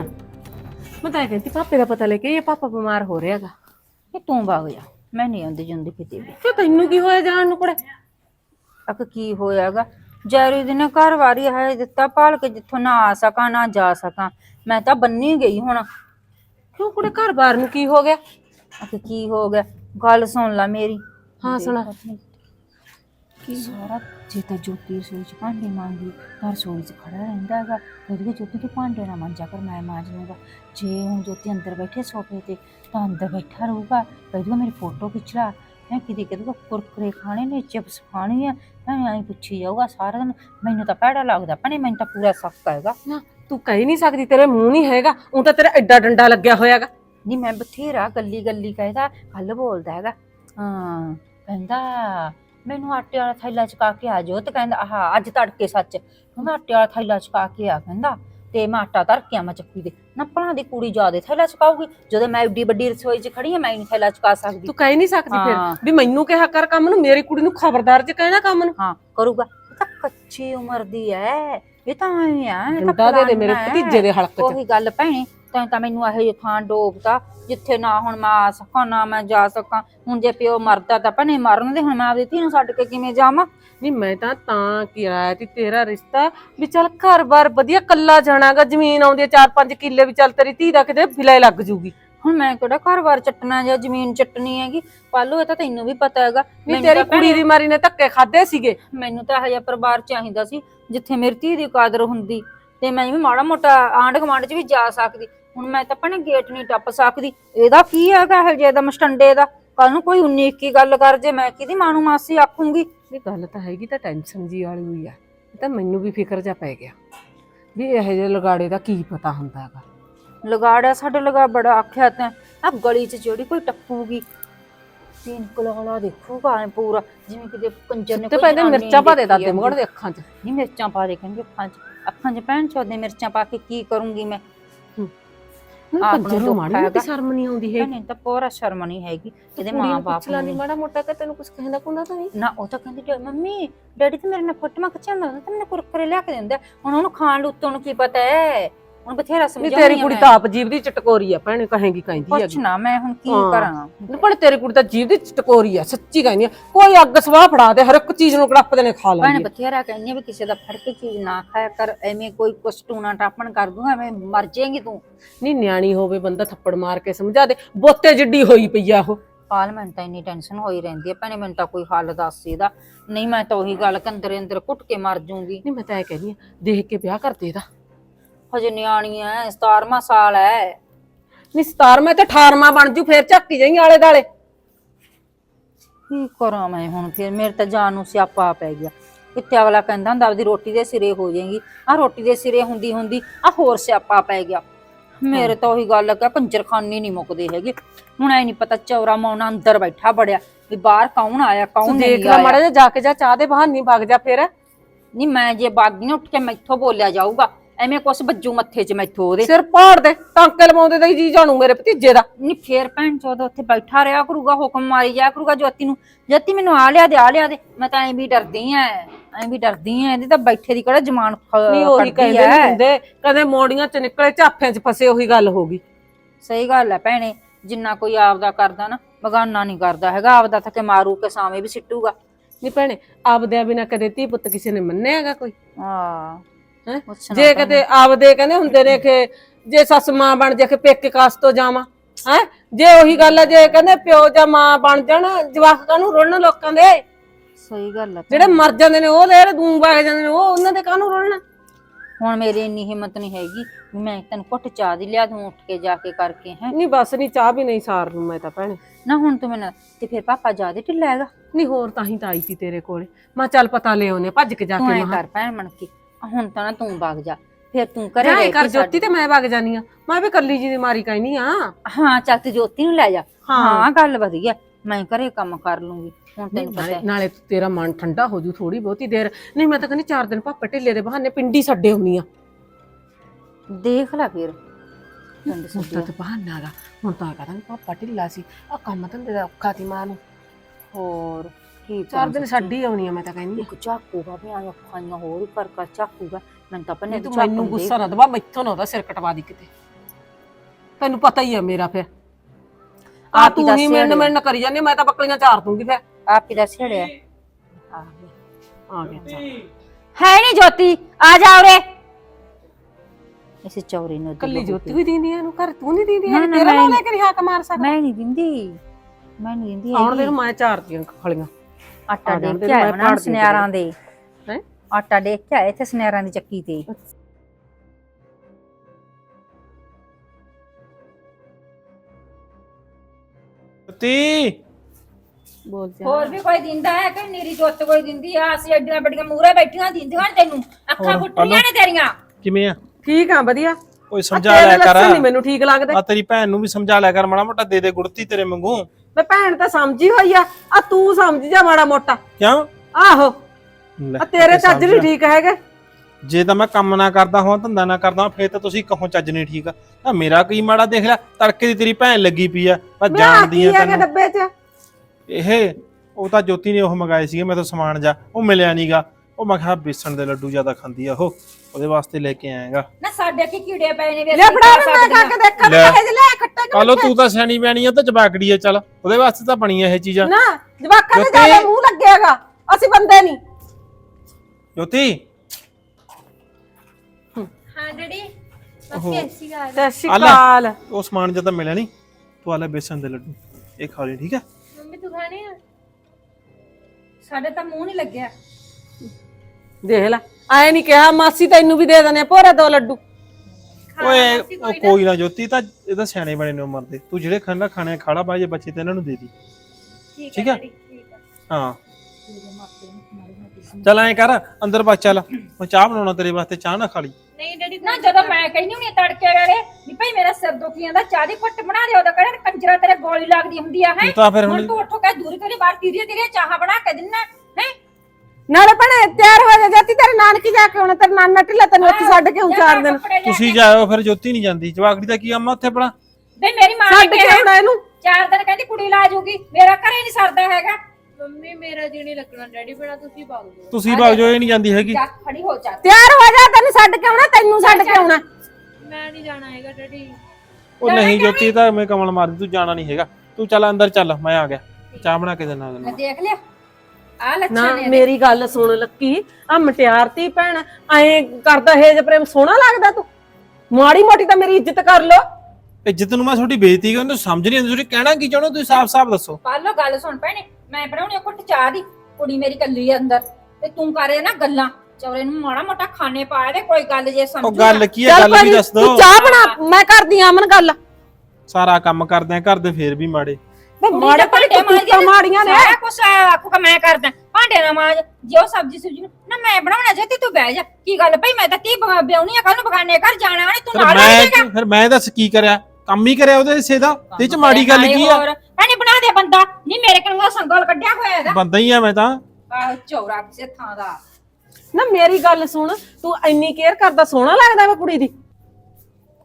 ਮੈਂ ਤਾਂ ਇਹ ਕਹਿੰਦੀ ਪਾਪੇ ਦਾ ਪਤਾ ਲੈ ਕੇ ਇਹ ਪਾਪਾ ਬਿਮਾਰ ਹੋ ਰਿਹਾਗਾ ਇਹ ਤੂੰ ਵਗ ਜਾ ਮੈਂ ਨਹੀਂ ਆਉਂਦੀ ਜਾਂਦੀ ਕਿਤੇ ਵੀ। ਕਿ ਤੈਨੂੰ ਕੀ ਹੋਇਆ ਜਾਣ ਨੂੰ ਕੁੜੇ? ਅਕ ਕੀ ਹੋਇਆਗਾ ਜੈਰੀ ਦੀ ਨੇ ਘਰ ਵਾਰੀ ਹੈ ਦਿੱਤਾ ਪਾਲ ਕੇ ਜਿੱਥੋਂ ਨਾ ਆ ਸਕਾਂ ਨਾ ਜਾ ਸਕਾਂ। ਮੈਂ ਤਾਂ ਬੰਨੀ ਗਈ ਹੁਣ। ਕਿਉਂ ਕੁੜੇ ਘਰ-ਬਾਰ ਨੂੰ ਕੀ ਹੋ ਗਿਆ? ਅਕ ਕੀ ਹੋ ਗਿਆ? ਗੱਲ ਸੁਣ ਲੈ ਮੇਰੀ। ਹਾਂ ਸੁਣਾ। ਕੀ ਸਾਰਾ ਜੇ ਤਾਂ ਜੋਤੀ ਰਸੋਈ ਚ ਭਾਂਡੇ ਮੰਗੀ ਤਾਂ ਰਸੋਈ ਚ ਖੜਾ ਰਹਿੰਦਾ ਹੈਗਾ। ਉਹਦੀ ਜੋਤੀ ਤੂੰ ਭਾਂਡੇ ਨਾ ਮਾਂਜਾ ਕਰ ਮੈਂ ਮਾਂਜ ਲੂੰਗਾ ਜੇ ਹੁਣ ਜੋਤੀ ਅੰਦਰ ਬੈਠੇ ਸੋਫੇ ਤੇ ਤਾਂ ਅੰਦਰ ਬੈਠਾ ਰਹੂਗਾ। ਕਹਿੰਦਾ ਮੇਰੀ ਫੋਟੋ ਖਿੱਚ ਲਾ। ਮੈਂ ਕਿਤੇ ਕਹਿੰਦਾ ਕੁਰਕਰੇ ਖਾਣੇ ਨੇ ਚਿਪਸ ਖਾਣੀ ਆ ਮੈਂ ਐਂ ਪੁੱਛੀ ਜਾਊਗਾ ਸਾਰਾ ਦਿਨ ਮੈਨੂੰ ਤਾਂ ਭੈੜਾ ਲੱਗਦਾ ਭਣੇ ਮੈਨੂੰ ਤਾਂ ਪੂਰਾ ਸੱਕ ਹੈਗਾ। ਨਾ ਤੂੰ ਕਹਿ ਨਹੀਂ ਸਕਦੀ ਤੇਰੇ ਮੂੰਹ ਨਹੀਂ ਹੈਗਾ ਉਹ ਤਾਂ ਤੇਰਾ ਐਡਾ ਡੰਡਾ ਲੱਗਿਆ ਹੋਇਆਗਾ। ਨਹੀਂ ਮੈਂ ਬਥੇਰਾ ਗੱਲੀ ਗੱਲੀ ਕਹਿੰਦਾ ਕੱਲ ਬੋਲਦਾ ਹੈਗਾ। ਹਾਂ ਕਹਿੰਦਾ ਮੈਨੂੰ ਆਟੇ ਵਾਲਾ ਥੈਲਾ ਚਕਾ ਕੇ ਆ ਜਾਓ ਤੇ ਕਹਿੰਦਾ ਆਹ ਅੱਜ ਤੜਕੇ ਸੱਚ। ਕਹਿੰਦਾ ਆਟੇ ਵਾਲਾ ਥੈਲਾ ਚਕਾ ਕੇ ਆ ਕਹਿੰਦਾ। ਤੇ ਮੈਂ ਆਟਾ ਧਰ ਕੇ ਆਵਾਂ ਚੱਕੀ ਦੇ। ਨਾ ਭਲਾ ਦੀ ਕੁੜੀ ਜਿਆਦੇ ਥੈਲਾ ਚਕਾਊਗੀ। ਜਦੋਂ ਮੈਂ ਏਡੀ ਵੱਡੀ ਰਸੋਈ 'ਚ ਖੜੀ ਆ ਮੈਂ ਨਹੀਂ ਥੈਲਾ ਚਕਾ ਸਕਦੀ। ਤੂੰ ਕਹਿ ਨਹੀਂ ਸਕਦੀ ਹਾਂ। ਫਿਰ ਵੀ ਮੈਨੂੰ ਕਿਹਾ ਕਰ ਕੰਮ ਨੂੰ ਮੇਰੀ ਕੁੜੀ ਨੂੰ ਖਬਰਦਾਰ ਜੇ ਕਹਿਣਾ ਕੰਮ ਨੂੰ। ਹਾਂ ਕਰੂਗਾ। ਇਹ ਤਾਂ ਕੱਚੀ ਉਮਰ ਦੀ ਐ। ਇਹ ਤਾਂ ਐਂ ਆ ਇਹ ਤਾਂ ਡੰਡਾ ਦੇ ਦੇ ਮੇਰੇ। ਭਤੀਜੇ ਦੇ ਹਲਕ 'ਚ। ਉਹੀ ਗੱਲ ਭੈਣੇ। ਤਾਂ ਤਾਂ ਮੈਨੂੰ ਇਹੋ ਜਿਹੀ ਥਾਂ ਡੋਬਤਾ ਜਿੱਥੇ ਨਾ ਹੁਣ ਮੈਂ ਆ ਸਕਾਂ ਨਾ ਮੈਂ ਜਾ ਸਕਾਂ। ਹੁਣ ਜੇ ਪਿਓ ਮਰਦਾ ਤਾਂ ਭੈਣੇ ਮਰਨ ਦੇ ਹੁਣ ਮੈਂ ਆਪਦੀ ਧੀ ਨੂੰ ਛੱਡ ਕੇ ਕਿਵੇਂ ਜਾਵਾਂ? ਨਹੀਂ ਮੈਂ ਤਾਂ ਤਾਂ ਕਿਹਾ ਤੀ ਤੇਰਾ ਰਿਸ਼ਤਾ ਵੀ ਚੱਲ ਘਰ-ਬਾਰ ਵਧੀਆ ਕੱਲਾ ਜਾਣਾਗਾ ਜ਼ਮੀਨ ਆਉਂਦੀ ਹੈ 4-5 ਕਿੱਲੇ ਵੀ ਚੱਲ ਤੇਰੀ ਧੀ ਦਾ ਕਿਤੇ ਫਿਲੇ ਲੱਗ ਜੂਗੀ। ਹੁਣ ਮੈਂ ਕਿਹੜਾ ਘਰ-ਬਾਰ ਚੱਟਣਾ ਜਾਂ ਜ਼ਮੀਨ ਚੱਟਣੀ ਹੈਗੀ? ਪਾਲੋ ਇਹ ਤਾਂ ਤੈਨੂੰ ਵੀ ਪਤਾ ਹੈਗਾ। ਮੈਨੂੰ ਤੇਰੀ ਤਾਂ ਕੁੜੀ ਦੀ ਮਾਰੀ ਨੇ ਧੱਕੇ ਖਾਦੇ ਸੀਗੇ। ਮੈਨੂੰ ਤਾਂ ਇਹੋ ਜਿਹਾ ਪਰਿਵਾਰ ਚਾਹੀਦਾ ਸੀ ਜਿੱਥੇ ਮੇਰੀ ਧੀ ਦੀ ਕਦਰ ਹੁੰਦੀ ਤੇ ਮੈਂ ਵੀ ਮਾੜਾ ਮੋਟਾ ਆਂਢ ਗੁਆਂਢ 'ਚ ਵੀ ਜਾ ਸਕਦੀ। ਹੁਣ ਮੈਂ ਤਾਂ ਭੈਣੇ ਗੇਟ ਨਹੀਂ ਟੱਪ ਸਕਦੀ। ਇਹਦਾ ਕੀ ਹੈਗਾ ਇਹੋ ਜਿਹੇ ਦਾ ਮਸਟੰਡੇ ਦਾ? ਕੱਲ ਨੂੰ ਕੋਈ 19 ਕੀ ਗੱਲ ਕਰ ਜੇ ਮੈਂ ਕਿਹਦੀ ਮਾਂ ਨੂੰ ਮਾਸੀ ਆਖੂੰਗੀ? ਇਹ ਗੱਲ ਤਾਂ ਹੈਗੀ ਤਾਂ ਟੈਨਸ਼ਨ ਜੀ ਵਾਲੀ ਹੋਈ ਆ। ਇਹ ਤਾਂ ਮੈਨੂੰ ਵੀ ਫਿਕਰ ਜਾ ਪੈ ਗਿਆ। ਵੀ ਇਹੋ ਜਿਹੇ ਲਗਾੜੇ ਦਾ ਕੀ ਪਤਾ ਹੁੰਦਾ ਹੈਗਾ। ਲਗਾੜਿਆ ਸਾਡੇ ਲਗਾ ਬੜਾ ਆਖਿਆ ਤੈਂ। ਆ ਗਲੀ 'ਚ ਜਿਹੜੀ ਕੋਈ ਟੱਪੂਗੀ। ਤੀਨ ਕਲੋਲਾ ਦੇਖੂਗਾ ਐਂ ਪੂਰਾ। ਜਿਵੇਂ ਕਿਤੇ ਕੰਜਰ ਨੇ ਤੇ ਪਹਿਲੇ ਜਨਾਨੀ ਮਿਰਚਾਂ ਪਾ ਦੇ ਦੇਖੀ ਦਾਦੇ। ਮਗੜ ਦੇ ਅੱਖਾਂ 'ਚ। ਨਹੀਂ ਮਿਰਚਾਂ ਪਾ ਦੇ ਕਹਿੰਦੇ ਅੱਖਾਂ 'ਚ। ਅੱਖਾਂ 'ਚ ਪੈਣ ਚੋਦੇ ਮਿਰਚਾਂ ਪਾ ਕੇ ਕੀ ਕਰੂੰਗੀ ਮੈਂ? ਆਪ ਨੂੰ ਮਾੜੀ ਮੋਟੀ। ਸ਼ਰਮ ਨਹੀਂ ਆਉਂਦੀ ਹੈ ਭੈਣੇ ਤਾਂ ਪੂਰਾ ਸ਼ਰਮ ਨਹੀਂ ਹੈਗੀ। ਇਹਦੇ ਕੁੜੀ ਨੂੰ ਮਾਂ-ਬਾਪ ਨੀ। ਮਾੜਾ ਮੋਟਾ ਕਿ ਤੈਨੂੰ ਕੁਝ ਕਹਿੰਦਾ ਕੁੰਦਾ ਤਾਂ ਨਹੀਂ? ਨਾ ਉਹ ਤਾਂ ਕਹਿੰਦੀ ਮੰਮੀ ਡੈਡੀ ਤੇ ਮੇਰੇ ਨਾਲ ਫੋਟੋਆਂ ਖਿਚਾਉਂਦਾ ਹੁੰਦਾ ਤੇ ਮੈਨੂੰ ਕੁਰਕਰੇ ਲਿਆ ਕੇ ਦਿੰਦਾ। ਹੁਣ ਉਹਨੂੰ ਖਾਣ ਨੂੰ ਉੱਤੋਂ ਨੂੰ ਕੀ ਪਤਾ ਹੈ? ਹੁਣ ਬਥੇਰਾ ਨਹੀਂ ਸਮਝਾਉਂਦੀ ਤੇਰੀ ਕੁੜੀ ਤਾਂ ਆਪ ਜੀਵ ਦੀ ਚਟਕੋਰੀ ਆ ਭੈਣੇ ਕਹੇਗੀ ਕਹਿੰਦੀ ਕੁਛ ਹੈਗੀ। ਨਾ ਮੈਂ ਹੁਣ ਕੀ। ਕਰਾਂ? ਪਰ ਤੇਰੀ ਕੁੜੀ ਤਾਂ ਜੀਵ ਦੀ ਚਟਕੋਰੀ ਆ ਸੱਚੀ ਕਹਿੰਦੀ ਆ। ਕੋਈ ਅੱਗ ਸਵਾਹ ਫੜਾ ਦੇ ਹਰ ਇੱਕ ਚੀਜ਼ ਨੂੰ ਕੜੱਪਦੇ ਨੇ ਖਾ ਭੈਣੇ ਲੈਂਦੀ ਆ। ਬਥੇਰਾ ਕਹਿੰਦੀ ਆ ਵੀ ਕਿਸੇ ਦਾ ਫੜ ਕੇ ਚੀਜ਼ ਨਾ ਖਾਇਆ ਕਰ ਐਵੇਂ ਕੋਈ ਕੁਛ ਟੂਣਾ ਟਾਪਣ ਕਰ ਦੂੰਗਾ ਐਵੇਂ ਮਰ ਜਾਏਂਗੀ ਤੂੰ। ਨਹੀਂ ਨਿਆਣੀ ਹੋਵੇ ਬੰਦਾ ਥੱਪੜ ਮਾਰ ਕੇ ਸਮਝਾ ਦੇ ਬੋਤੇ ਜਿੱਡੀ ਹੋਈ ਪਈ ਆ ਉਹ। ਤਾਂ ਇੰਨੀ ਟੈਨਸ਼ਨ ਹੋਈ ਰਹਿੰਦੀ ਹੈ ਭੈਣੇ ਮੈਨੂੰ ਤਾਂ ਕੋਈ ਹੱਲ ਦੱਸ ਇਹਦਾ। ਨਹੀਂ ਮੈਂ ਤਾਂ ਉਹੀ ਗੱਲ ਕਿ ਅੰਦਰ ਅੰਦਰ ਕੁੱਟ ਕੇ ਮਰ ਜਾਊਂਗੀ। ਨਹੀਂ ਮੈਂ ਤਾਂ ਇਹ ਕਹਿੰਦੀ ਆ ਦੇਖ ਕੇ ਵਿਆਹ ਕਰ ਦੇ ਇਹਦਾ। ਹਜੇ ਨਿਆਣੀ ਐ 17ਵਾਂ ਸਾਲ ਐ। ਨਹੀਂ 17ਵਾਂ ਤੇ 18ਵਾਂ ਬਣ ਜੂ ਫੇਰ ਝੱਕੀ ਜਾਈ ਆਲੇ ਦਾਲੇ ਕੀ ਕਰਾਂ ਮੈਂ ਹੁਣ ਫਿਰ? ਮੇਰੇ ਤਾਂ ਜਾਨ ਨੂੰ ਸਿਆਪਾ ਪੈ ਗਿਆ। ਕਿੱਥੇ ਅਗਲਾ ਕਹਿੰਦਾ ਹੁੰਦਾ ਆਪਦੀ ਰੋਟੀ ਦੇ ਸਿਰੇ ਹੋ ਜਾਏਗੀ। ਆ ਰੋਟੀ ਦੇ ਸਿਰੇ ਹੁੰਦੀ ਹੁੰਦੀ ਆ ਹੋਰ ਸਿਆਪਾ ਪੈ ਗਿਆ। ਮੇਰੇ ਤਾਂ ਉਹੀ ਗੱਲ ਕਿ ਕੰਜਰਖਾਨੀ ਨਹੀਂ ਮੁੱਕਦੇ ਹੈਗੇ। ਹੁਣ ਐ ਨਹੀਂ ਪਤਾ ਚੌਰਾ ਮੌਨਾ ਅੰਦਰ ਬੈਠਾ ਬੜਿਆ ਵੀ ਬਾਹਰ ਕੌਣ ਆਇਆ ਕੌਣ ਨਹੀਂ ਦੇਖ ਲੈ ਮਾੜਾ ਜਾ ਕੇ ਜਾ ਚਾਹ ਦੇ ਬਹਾਨੇ ਵਗ ਜਾ ਫਿਰ। ਨਹੀਂ ਮੈਂ ਜੇ ਬਾਗੀ ਨਾ ਉੱਠ ਕੇ ਮੈਥੋਂ ਬੋਲਿਆ ਜਾਊਗਾ। ਐਵੇਂ ਕੁਛ ਵੱਜੂ ਮੱਥੇ 'ਚ ਮੈਥੋਂ ਉਹਦੇ। ਸਿਰ ਪਾੜ ਦੇ ਟਾਂਕੇ ਲਵਾਉਂਦੇ ਤਾਂ ਜੀ ਜਾਣੂ ਮੇਰੇ ਭਤੀਜੇ ਦਾ। ਨਹੀਂ ਫੇਰ ਭੈਣ ਚੋਦ ਉੱਥੇ ਬੈਠਾ ਰਿਹਾ ਕਰੂਗਾ ਹੁਕਮ ਮਾਰੀ ਜਾ ਕਰੂਗਾ ਜੋਤੀ ਨੂੰ। ਜੋਤੀ ਮੈਨੂੰ ਆ ਲਿਆ ਦੇ ਆ ਲਿਆ ਦੇ। ਮੈਂ ਤਾਂ ਐਂ ਵੀ ਡਰਦੀ ਐ ਐਂ ਵੀ ਡਰਦੀ ਐ ਇਹਦੀ ਤਾਂ ਬੈਠੇ ਦੀ ਕਿਹੜਾ ਜਮਾਨ ਨਹੀਂ ਉਹੀ ਕਹਿੰਦੇ ਨੀ ਹੁੰਦੇ ਕਦੇ ਮੋੜੀਆਂ ਚ ਨਿਕਲੇ ਝਾਫਿਆਂ ਚ ਫਸੇ ਉਹੀ ਗੱਲ ਹੋ ਗਈ। ਸਹੀ ਗੱਲ ਐ ਭੈਣੇ ਜਿੰਨਾ ਕੋਈ ਆਪਦਾ ਕਰਦਾ ਨਾ ਬਗਾਨਾ ਨਹੀਂ ਕਰਦਾ ਹੈਗਾ ਆਪਦਾ ਤਾਂ ਕਿ ਮਾਰੂ ਕੇ ਸਾਵੇਂ ਵੀ ਸਿੱਟੂਗਾ। ਨਹੀਂ ਭੈਣੇ ਆਪਦਿਆਂ ਬਿਨਾ ਕਦੇ ਧੀ ਪੁੱਤ ਕਿਸੇ ਨੇ ਮੰਨਿਆਗਾ ਕੋਈ? ਹਾਂ। ਹੈਂ? ਪੁੱਛਣਾ ਜੇ। ਕਦੇ ਆਪਦੇ ਕਹਿੰਦੇ ਹੁੰਦੇ ਨੇ ਕਿ ਜੇ ਸੱਸ ਮਾਂ ਬਣ ਜਾ ਕੇ ਪੇਕੇ ਕਾਸ ਤੋਂ ਜਾਵਾਂ ਹੈ? ਜੇ ਉਹੀ ਗੱਲ ਹੈ ਜੇ ਕਹਿੰਦੇ ਪਿਓ ਜਾਂ ਮਾਂ ਬਣ ਜਾਣ ਜਵਾਕਾਂ ਨੂੰ ਰੋਣ ਲੋਕਾਂ ਦੇ। ਸਹੀ ਗੱਲ ਐ ਜਿਹੜੇ ਮਰ ਜਾਂਦੇ ਨੇ ਉਹ ਦੇ ਦੂੰ ਵਗ ਜਾਂਦੇ ਨੇ ਉਹ ਉਹਨਾਂ ਦੇ ਕਾਹਨੂੰ ਰੋਣਾ? ਹੁਣ ਮੇਰੀ ਇੰਨੀ ਹਿੰਮਤ ਨਹੀਂ ਹੈਗੀ ਵੀ ਮੈਂ ਤੈਨੂੰ ਘੁੱਟ ਚਾਹ ਦੀ ਲਿਆ ਦੂੰ ਉੱਠ ਕੇ ਜਾ ਕੇ ਕਰਕੇ ਹੈ? ਨਹੀਂ ਬਸ ਨਹੀਂ ਚਾਹ ਵੀ ਨਹੀਂ ਸਾਰ ਨੂੰ ਮੈਂ ਤਾਂ ਭੈਣੇ। ਨਾ ਹੁਣ ਤੂੰ ਮੈਨੂੰ ਤੇ ਫਿਰ ਪਾਪਾ ਜ਼ਿਆਦਾ ਢਿੱਲਾ ਹੈਗਾ। ਨਹੀਂ ਹੋਰ ਤਾਂ ਹੀ ਤਾਂ ਆਈ ਸੀ ਤੇਰੇ ਕੋਲੇ। ਮੈਂ ਚੱਲ ਪਤਾ ਲੈ ਆਉਨੇ ਭੱਜ ਕੇ ਜਾ ਤੂੰ ਕੇ ਐ ਮਹਾਂ। ਕਰ ਭੈਣ ਬਣ ਕੇ ਹੁਣ ਤਾਂ ਨਾ ਤੂੰ ਵਗ ਜਾ। ਫਿਰ ਤੂੰ ਕਰੇ ਜਾ ਰਹਿ ਕਰ ਜੋਤੀ ਤੇ ਮੈਂ ਵਗ ਜਾਨੀ ਆ ਮੈਂ ਵੀ ਕੱਲੀ ਜੀ ਦੀ ਮਾਰੀ ਕਹਿਨੀ ਆ। ਹਾਂ ਚੱਲ ਤੇ ਜੋਤੀ ਨੂੰ ਲੈ ਜਾ। ਹਾਂ। ਗੱਲ ਵਧੀਆ। ਮੈਂ ਘਰੇ ਕੰਮ ਕਰ ਲੂੰਗੀ। ਹੁਣ ਤੈਨੂੰ ਪਤਾ ਨਾਲੇ ਤੇਰਾ ਮਨ ਠੰਡਾ ਹੋ ਜੂ ਥੋੜੀ ਬਹੁਤੀ ਦੇਰ। ਨਹੀਂ ਮੈਂ ਤਾਂ ਕਹਿੰਦੀ ਚਾਰ ਦਿਨ ਪਾਪੇ ਢਿੱਲੇ ਦੇ ਬਹਾਨੇ ਪਿੰਡੀ ਛੱਡੇ ਆਉਣੀ ਆ। ਦੇਖ ਲੈ ਫਿਰ। ਪਿੰਡ ਹੁਣ ਸੁੱਟਿਆ। ਤਾਂ ਬਹਾਨਾ ਗਾ ਹੁਣ ਤਾਂ ਕਰਾਂਗੇ ਪਾਪਾ ਢਿੱਲਾ ਸੀ। ਆ ਕੰਮ ਧੰਦੇ ਦਾ ਔਖਾ ਸੀ ਮਾਂ ਨੂੰ। ਹੋਰ। ਕੀ ਚਾਰ ਦਿਨ ਛੱਡ ਹੀ ਆਉਣੀ ਆ ਮੈਂ ਤਾਂ ਕਹਿੰਦੀ ਇੱਕ ਚਾਕੂਗਾ ਵੀ ਆਇਆ ਖਾਈਆਂ ਹੋਰ ਕਰ ਚਾਕੂਗਾ ਮੈਨੂੰ ਤਾਂ ਪਨੇ ਤੂੰ ਮੈਨੂੰ ਗੁੱਸਾ ਨਾ ਦਵਾ ਮੈਥੋਂ ਨਾ ਉਹਦਾ ਸਿਰ ਕਟਵਾ ਦੀ ਕਿਤੇ। ਤੈਨੂੰ ਪਤਾ ਹੀ ਆ ਮੇਰਾ ਫਿਰ। ਆ ਤੂੰ ਹੀ ਮਿੰਨ ਨੀ। ਮਿੰਨ ਕਰੀ ਜਾਂਦੀ ਮੈਂ ਤਾਂ ਬੱਕਲੀਆਂ ਚਾਰ ਦੂੰਗੀ ਫਿਰ। ਆਪ ਹੀ ਦੱਸ ਛੜਿਆ ਆ। ਗਿਆ ਚੱਲ। ਹੈ ਨਹੀਂ ਜੋਤੀ ਆ ਜਾ ਉਰੇ। ਇਸੇ ਚੌਰੇ ਨੂੰ ਕੱਲੀ ਜੋਤੀ ਵੀ ਦਿੰਦੀ ਆ ਇਹਨੂੰ ਘਰ ਤੂੰ ਨਹੀਂ ਦਿੰਦੀ ਤੇਰਾ ਨਾਲ ਲੈ ਕੇ ਹਾਕ ਮਾਰ ਸਕਦਾ? ਮੈਂ ਨਹੀਂ ਦਿੰਦੀ। ਮੈਂ ਨਹੀਂ ਦਿੰਦੀ ਆਉਣ ਦੇ। ਨੂੰ ਮੈਂ ਚਾਰ ਦੀਆਂ ਖਲੀਆਂ। ਆਟਾ ਦੇ ਕੇ ਆਇਆ ਪਾੜ ਨਾ ਦਿੰਦੀ ਸੁਨਿਆਰਾਂ ਦੇ। ਹੈਂ? ਆਟਾ ਦੇਖ ਕੇ ਆਏ ਇੱਥੇ ਸੁਨਿਆਰਾਂ ਦੀ ਚੱਕੀ ਤੇ। ਤੀ ਬੋਲ ਜਾ। ਹੋਰ ਵੀ ਕੋਈ ਦਿੰਦਾ ਹੈ? ਕਿ ਨੀਰੀ ਜੁੱਤ ਕੋਈ ਦਿੰਦੀ ਆ? ਅਸੀਂ ਐਡੀਆਂ ਵੱਡੀਆਂ ਮੂਰੇ ਬੈਠੀਆਂ ਦਿੰਦੀਆਂ ਤੈਨੂੰ। ਅੱਖਾਂ ਫੁੱਟੀਆਂ ਨੇ ਤੇਰੀਆਂ। ਕਿਵੇਂ ਆ? ਠੀਕ ਆ ਵਧੀਆ। ਆ ਸਮਝਾ ਲਿਆ ਕਰ। ਲੱਛਣ ਨਹੀਂ ਮੈਨੂੰ ਠੀਕ ਲੱਗਦੇ। ਆ ਤੇਰੀ ਭੈਣ ਨੂੰ ਵੀ ਸਮਝਾ ਲਿਆ ਕਰ ਮਾੜਾ ਮੋਟਾ ਦੇ ਦੇ ਗੁੜਤੀ ਤੇਰੇ ਵਾਂਗੂ। ਮੈਂ ਭੈਣ ਤਾਂ ਸਮਝੀ ਹੋਈ ਆ ਆ ਤੂੰ ਸਮਝ ਜਾ ਮਾੜਾ ਮੋਟਾ। ਕਿਉਂ? ਆਹੋ। ਲੈ, ਆ ਤੇਰੇ ਤੇ ਵੀ ਸਮਝ। ਠੀਕ ਹੈਗੇ। ਜੇ ਤਾਂ ਮੈਂ ਕੰਮ ਨਾ ਕਰਦਾ ਹਾਂ ਧੰਦਾ ਨਾ ਕਰਦਾ ਹਾਂ, ਫੇਰ ਤਾਂ ਤੁਸੀਂ ਕਹੋ ਚੱਜ ਨਹੀਂ ਠੀਕ ਆ। ਆ ਮੇਰਾ ਕੀ ਮਾੜਾ ਦੇਖ ਲੈ ਤੜਕੇ ਦੀ ਤੇਰੀ ਭੈਣ ਲੱਗੀ ਪਈ ਆ ਮੈਂ ਮੈਂ ਆ ਜਾਣਦੀ ਕੀ ਆ ਹੈਗਾ ਤੈਨੂੰ। ਡੱਬੇ 'ਚ। ਇਹ ਉਹ ਤਾਂ ਜੋਤੀ ਨੇ ਉਹ ਮੰਗਾਏ ਸੀਗੇ ਮੈਂ ਤਾਂ ਸਮਾਨ ਜਾ ਉਹ ਮਿਲਿਆ ਨਹੀਂਗਾ ਉਹ ਮੈਂ ਕਿਹਾ ਬੇਸਣ ਦੇ ਲੱਡੂ ਜ਼ਿਆਦਾ ਖਾਂਦੀ ਆ ਉਹ ਉਹਦੇ ਵਾਸਤੇ ਲੈ ਕੇ ਆਏਗਾ। ਨਾ ਸਾਡੇ ਕੀ ਕੀੜੇ ਪਏ ਨੇ ਵੀ ਲੈ ਫੜਾ ਮੈਂ ਖਾ ਕੇ ਦੇਖਾਂ ਲੈ। ਇਹ ਲੈ ਖੱਟਾ ਕਾਲੋ ਤੂੰ ਤਾਂ ਸਿਆਣੀ ਬਿਆਣੀ ਆ ਉਹ ਤਾਂ ਜਵਾਕੜੀ ਆ ਚੱਲ। ਉਹਦੇ ਵਾਸਤੇ ਤਾਂ ਬਣੀ ਆ ਇਹ ਚੀਜ਼ਾਂ। ਨਾ ਜਵਾਕਾਂ ਦੇ ਜੋਤੀ। ਜ਼ਿਆਦਾ ਮੂੰਹ ਲੱਗੇਗਾ ਅਸੀਂ ਬੰਦੇ ਨਹੀਂ। ਜੋਤੀ। ਹਾਂ ਡੈਡੀ। ਓਹੋ। ਬਸ ਐਸੀ ਗੱਲ ਸਤਿ ਸ਼੍ਰੀ ਲੈ। ਅਕਾਲ। ਉਹ ਸਮਾਨ ਜ਼ਿਆਦਾ ਮਿਲਿਆ ਨਹੀਂ। ਤੂੰ ਆ ਲੈ ਬੇਸਣ ਦੇ ਲੱਡੂ। ਇਹ ਖਾ ਲਈ ਠੀਕ ਹੈ ਮੰਮੀ ਤੂੰ ਖਾਣੇ ਆ? ਸਾਡੇ ਤਾਂ ਮੂੰਹ ਨਹੀਂ ਲੱਗਿਆ। ਦੇਖ ਲੈ ਆਏ ਨਹੀਂ ਕਿਹਾ ਮਾਸੀ ਤੈਨੂੰ ਵੀ ਦੇ ਦਨੇ ਭੋਰਾ ਦੋ ਲੱਡੂ। ਓਏ ਉਹ ਕੋਈ ਨਾ ਜੋਤੀ ਤਾਂ ਇਹ ਤਾਂ ਸਿਆਣੇ ਬਣੇ ਨੇ ਉਮਰ ਦੇ। ਤੂੰ ਜਿਹੜੇ ਖਾਣਾ ਖਾਣੇ ਆ, ਖਾ ਲਾ ਬਾਜੇ ਬੱਚੇ ਤੇ ਇਹਨਾਂ ਨੂੰ ਦੇ ਦੀ। ਠੀਕ ਠੀਕ ਹੈ ਹਾਂ। ਚੱਲ ਐਂ ਕਰ ਅੰਦਰ ਬਸ ਚੱਲ। ਮੈਂ ਚਾਹ ਬਣਾਉਣਾ ਤੇਰੇ ਵਾਸਤੇ ਚਾਹ ਨਾ ਖਾ ਲਈ। ਨਹੀਂ ਡੈਡੀ ਨਾ ਜਦੋਂ ਮੈਂ ਕਹਿੰਦੀ ਹੁੰਦੀ ਆ ਤੜਕੇ ਵੇਲੇ ਵੀ ਭਾਈ ਮੇਰਾ ਸਿਰ ਦੁਖੀ ਜਾਂਦਾ ਚਾਹ ਦੀ ਘੁੱਟ ਬਣਾ ਦੇ ਉਹਦਾ ਕਹਿੰਦਾ ਕੰਜਰਾ ਤੇਰੇ ਗੋਲੀ ਲੱਗਦੀ ਹੁੰਦੀ ਆ ਹੈ? ਤੂੰ ਤਾਂ ਫਿਰ ਹੁਣ ਹੁਣ ਤੂੰ ਉੱਠੋ ਕੇ ਦੂਰ ਤੇਰੀ ਬਾਹਰ ਤੀਰੀਆਂ ਤੇਰੀਆਂ ਚਾਹ ਬਣਾ ਕੇ ਦਿੰਨਾ ਹੈ ਨਾਲੇ ਭਣੇ ਤਿਆਰ ਹੋ ਜਾ ਜਾਤੀ ਤੇਰੇ ਨਾਨਕੀ ਜਾ ਕੇ ਹੁਣ ਤੇਰੇ ਨਾਨਾ ਢਿੱਲਾ ਤੈਨੂੰ ਉੱਥੇ ਛੱਡ ਕੇ ਉਚਾਰ ਦੇਣ ਤੁਸੀਂ ਜਾਇਓ ਫਿਰ ਜੋਤੀ ਨਹੀਂ ਜਾਂਦੀ। ਜਵਾਕੜੀ ਦਾ ਕੀ ਕੰਮ ਆ ਉੱਥੇ ਆਪਣਾ? ਬੇ ਮੇਰੀ ਮਾਂ ਨੇ ਛੱਡ ਕੇ ਕਿਹਾ ਆਉਣਾ ਇਹਨੂੰ। ਚਾਰ ਦਿਨ ਕਹਿੰਦੀ ਕੁੜੀ ਲਾ ਜੂਗੀ ਮੇਰਾ ਘਰੇ ਨਹੀਂ ਸਰਦਾ ਹੈਗਾ। ਮੰਮੀ ਮੇਰਾ ਜੀ ਨਹੀਂ ਲੱਗਣਾ। ਡੈਡੀ ਬਿਨਾ ਤੁਸੀਂ ਭੱਗ ਜਾਓ। ਤੁਸੀਂ ਭਾਗ ਜੋ ਇਹ ਨਹੀਂ ਜਾਂਦੀ ਹੈਗੀ। ਜਾ ਖੜੀ ਹੋ ਜਾ। ਤਿਆਰ ਹੋ ਜਾ ਤੈਨੂੰ ਛੱਡ ਕੇ ਆਉਣਾ ਤੈਨੂੰ ਛੱਡ ਕੇ ਆਉਣਾ। ਮੈਂ ਨਹੀਂ ਜਾਣਾ ਹੈਗਾ ਡੈਡੀ। ਉਹ ਨਹੀਂ ਜੋਤੀ ਤਾਂ ਮੈਂ ਕਮਲ ਮਾਰਦੀ ਤੂੰ ਜਾਣਾ ਨਹੀਂ ਹੈਗਾ। ਤੂੰ ਚੱਲ ਅੰਦਰ ਚੱਲ ਮੈਂ ਆ ਗਿਆ। ਚਾਹ ਬਣਾ ਕੇ ਦੇਣਾ ਮੈਂ ਤੈਨੂੰ ਦੇਖ ਲਿਆ। ਆ ਨਾ ਮੇਰੀ ਗੱਲ ਸੁਣ ਲੱਕੀ ਆ ਮਟਿਆਰਤੀ ਭੈਣ ਐਂ ਕਰਦਾ ਹੇਜ ਪ੍ਰੇਮ ਸੋਹਣਾ ਲੱਗਦਾ ਤੂੰ? ਮਾੜੀ ਮੋਟੀ ਤਾਂ ਮੇਰੀ ਇੱਜ਼ਤ ਕਰ ਲੋ ਇੱਜ਼ਤ ਨੂੰ ਮੈਂ ਤੁਹਾਡੀ ਬੇਇੱਜ਼ਤੀ ਕਰਨ ਨੂੰ ਸਮਝ ਨਹੀਂ ਆਉਂਦੀ ਤੁਸੀਂ ਕਹਿਣਾ ਕੀ ਚਾਹੁੰਦੇ ਹੋ? ਤੁਸੀਂ ਸਾਫ਼-ਸਾਫ਼ ਦੱਸੋ। ਪਾਲੋ ਗੱਲ ਸੁਣ ਭੈਣੇ ਮੈਂ ਬਣਾਉਣੀ ਆ ਘੁੱਟ ਚਾਹ ਦੀ ਕੁੜੀ ਮੇਰੀ ਕੱਲੀ ਆ ਅੰਦਰ ਤੇ ਤੂੰ ਕਰੇ ਨਾ ਗੱਲਾਂ। ਚੌਰੇ ਨੂੰ ਮਾੜਾ ਮੋਟਾ ਖਾਣੇ ਪਾਇਆ ਦੇ ਕੋਈ ਗੱਲ ਜੇ ਉਹ ਸਮਝੂ ਗੱਲ ਕੀ ਹੈ ਗੱਲ ਵੀ ਦੱਸ ਦੋ। ਤੂੰ ਚਾਹ ਬਣਾ ਮੈਂ ਕਰਦੀ ਆ ਅਮਨ ਗੱਲ। ਸਾਰਾ ਕੰਮ ਕਰਦੇ ਆ ਘਰ ਦੇ ਫੇਰ ਵੀ ਮਾੜੇ। ਵੇ ਕੁੜੀ ਮਾੜੇ ਤਾਂ ਭਾਂਡੇ ਭਾਂਡੇ ਮਾਂਜਦੀ ਨਾ, ਮਾੜੀਆਂ ਨੇ। ਸਾਰਾ ਕੁਛ ਆਖੂਗਾ ਮੈਂ ਕਰਦਾ। ਭਾਂਡੇ ਨਾ ਮਾਂਜ ਜੇ ਉਹ ਸਬਜ਼ੀ ਸੁਬਜ਼ੀ ਨੂੰ- ਨਾ ਮੈਂ ਬਣਾਉਣਾ ਚਾਹਤੀ ਤੂੰ ਬਹਿ ਜਾ। ਕੀ ਗੱਲ ਭਈ ਮੈਂ ਤਾਂ ਕੀ ਬਿਆਉਣੀ ਆ ਕੱਲ ਨੂੰ ਬਗਾਨੇ ਘਰ ਜਾਣਾ ਵਾ ਨੀ ਤੂੰ ਫਿਰ ਨਾਲ ਆ ਮੈਂ ਜਾਏਗਾ। ਫਿਰ ਮੈਂ ਦੱਸ ਕੀ ਕਰਿਆ? ਕੰਮ ਹੀ ਕਰਿਆ ਉਹਦੇ ਹਿੱਸੇ ਦਾ? ਤੇ ਚ ਮਾੜੀ ਗੱਲ ਕੀ ਆ? ਭੈਣੇ ਬਣਾ ਦੇ ਬੰਦਾ। ਨਹੀਂ ਮੇਰੇ ਕੋਲ ਸੰਗਲ ਕੱਢਿਆ ਹੋਇਆ ਹੈਗਾ। ਬੰਦਾ ਹੀ ਆ ਮੈਂ ਤਾਂ। ਆਹ ਚੌਰਾ ਕਿਸੇ ਥਾਂ ਦਾ। ਨਾ ਮੇਰੀ ਗੱਲ ਸੁਣ। ਤੂੰ ਇੰਨੀ ਕੇਅਰ ਕਰਦਾ ਸੋਹਣਾ ਲੱਗਦਾ ਵਾ ਕੁੜੀ ਦੀ।